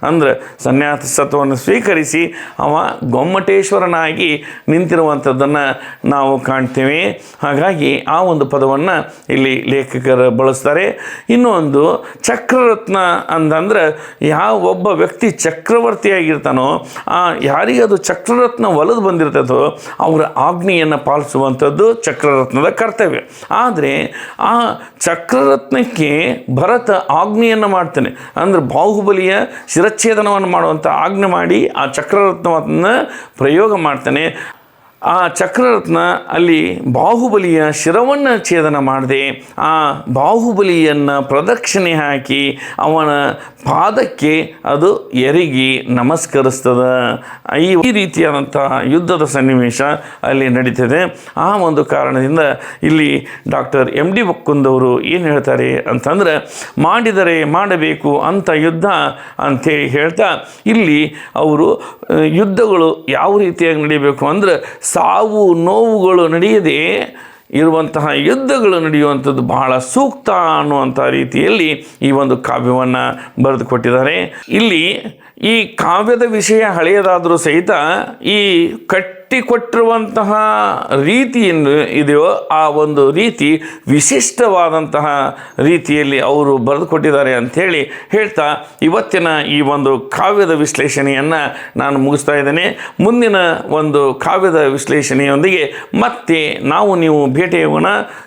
ಅಂದರೆ ಸನ್ಯಾಸತ್ವವನ್ನು ಸ್ವೀಕರಿಸಿ ಅವ ಗೊಮ್ಮಟೇಶ್ವರನಾಗಿ ನಿಂತಿರುವಂಥದ್ದನ್ನು ನಾವು ಕಾಣ್ತೇವೆ. ಹಾಗಾಗಿ ಆ ಒಂದು ಪದವನ್ನು ಇಲ್ಲಿ ಲೇಖಕರು ಬಳಸ್ತಾರೆ. ಇನ್ನೊಂದು, ಚಕ್ರರತ್ನ ಅಂತಂದ್ರೆ ಯಾವ ಒಬ್ಬ ವ್ಯಕ್ತಿ ಚಕ್ರವರ್ತಿಯಾಗಿರ್ತಾನೋ, ಆ ಯಾರಿಗೆ ಅದು ಚಕ್ರರತ್ನ ಒಲದು ಬಂದಿರ್ತದೋ, ಅವರ ಆಜ್ಞೆಯನ್ನು ಪಾಲಿಸುವಂಥದ್ದು ಚಕ್ರರತ್ನದ ಕರ್ತವ್ಯ. ಆದರೆ ಆ ಚಕ್ರರತ್ನಕ್ಕೆ ಭರತ ಆಜ್ಞೆಯನ್ನು ಮಾಡ್ತಾನೆ. ಅಂದರೆ ಬಾಹುಬಲಿಯ ಶಿರಚ್ಛೇದನವನ್ನು ಮಾಡುವಂಥ ಆಜ್ಞೆ ಮಾಡಿ ಆ ಚಕ್ರರತ್ನವನ್ನು ಪ್ರಯೋಗ ಮಾಡ್ತಾನೆ. ಆ ಚಕ್ರರತ್ನ ಅಲ್ಲಿ ಬಾಹುಬಲಿಯ ಶಿರವನ್ನು ಛೇದನ ಮಾಡದೆ. ಆ ಬಾಹುಬಲಿಯನ್ನು ಪ್ರದಕ್ಷಿಣೆ ಹಾಕಿ ಅವನ ಪಾದಕ್ಕೆ ಅದು ಎರಿಗಿ ನಮಸ್ಕರಿಸ್ತದ. ಈ ರೀತಿಯಾದಂಥ ಯುದ್ಧದ ಸನ್ನಿವೇಶ ಅಲ್ಲಿ ನಡೀತದೆ. ಆ ಒಂದು ಕಾರಣದಿಂದ ಇಲ್ಲಿ ಡಾಕ್ಟರ್ ಎಂ ಡಿ ಬಕ್ಕುಂದವರು ಏನು ಹೇಳ್ತಾರೆ ಅಂತಂದ್ರೆ, ಮಾಡಿದರೆ ಮಾಡಬೇಕು ಅಂತ ಯುದ್ಧ ಅಂಥೇಳಿ ಹೇಳ್ತಾ, ಇಲ್ಲಿ ಅವರು, ಯುದ್ಧಗಳು ಯಾವ ರೀತಿಯಾಗಿ ನಡೀಬೇಕು? ಅಂದರೆ, ಸಾವು ನೋವುಗಳು ನಡೆಯದೆ ಇರುವಂತಹ ಯುದ್ಧಗಳು ನಡೆಯುವಂಥದ್ದು ಬಹಳ ಸೂಕ್ತ ಅನ್ನುವಂಥ ರೀತಿಯಲ್ಲಿ ಈ ಒಂದು ಕಾವ್ಯವನ್ನು ಬರೆದುಕೊಟ್ಟಿದ್ದಾರೆ. ಇಲ್ಲಿ ಈ ಕಾವ್ಯದ ವಿಷಯ ಹಳೆಯದಾದರೂ ಸಹಿತ ಈ ಕಟ್ಟಿಕೊಟ್ಟಿರುವಂತಹ ರೀತಿಯನ್ನು ಇದೆಯೋ ಆ ಒಂದು ರೀತಿ ವಿಶಿಷ್ಟವಾದಂತಹ ರೀತಿಯಲ್ಲಿ ಅವರು ಬರೆದುಕೊಟ್ಟಿದ್ದಾರೆ ಅಂಥೇಳಿ ಹೇಳ್ತಾ ಇವತ್ತಿನ ಈ ಒಂದು ಕಾವ್ಯದ ವಿಶ್ಲೇಷಣೆಯನ್ನು ನಾನು ಮುಗಿಸ್ತಾ ಇದ್ದೇನೆ. ಮುಂದಿನ ಒಂದು ಕಾವ್ಯದ ವಿಶ್ಲೇಷಣೆಯೊಂದಿಗೆ ಮತ್ತೆ ನಾವು ನೀವು ಭೇಟಿಯಾಗೋಣ.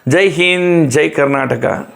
ಜೈ ಹಿಂದ್, ಜೈ ಕರ್ನಾಟಕ.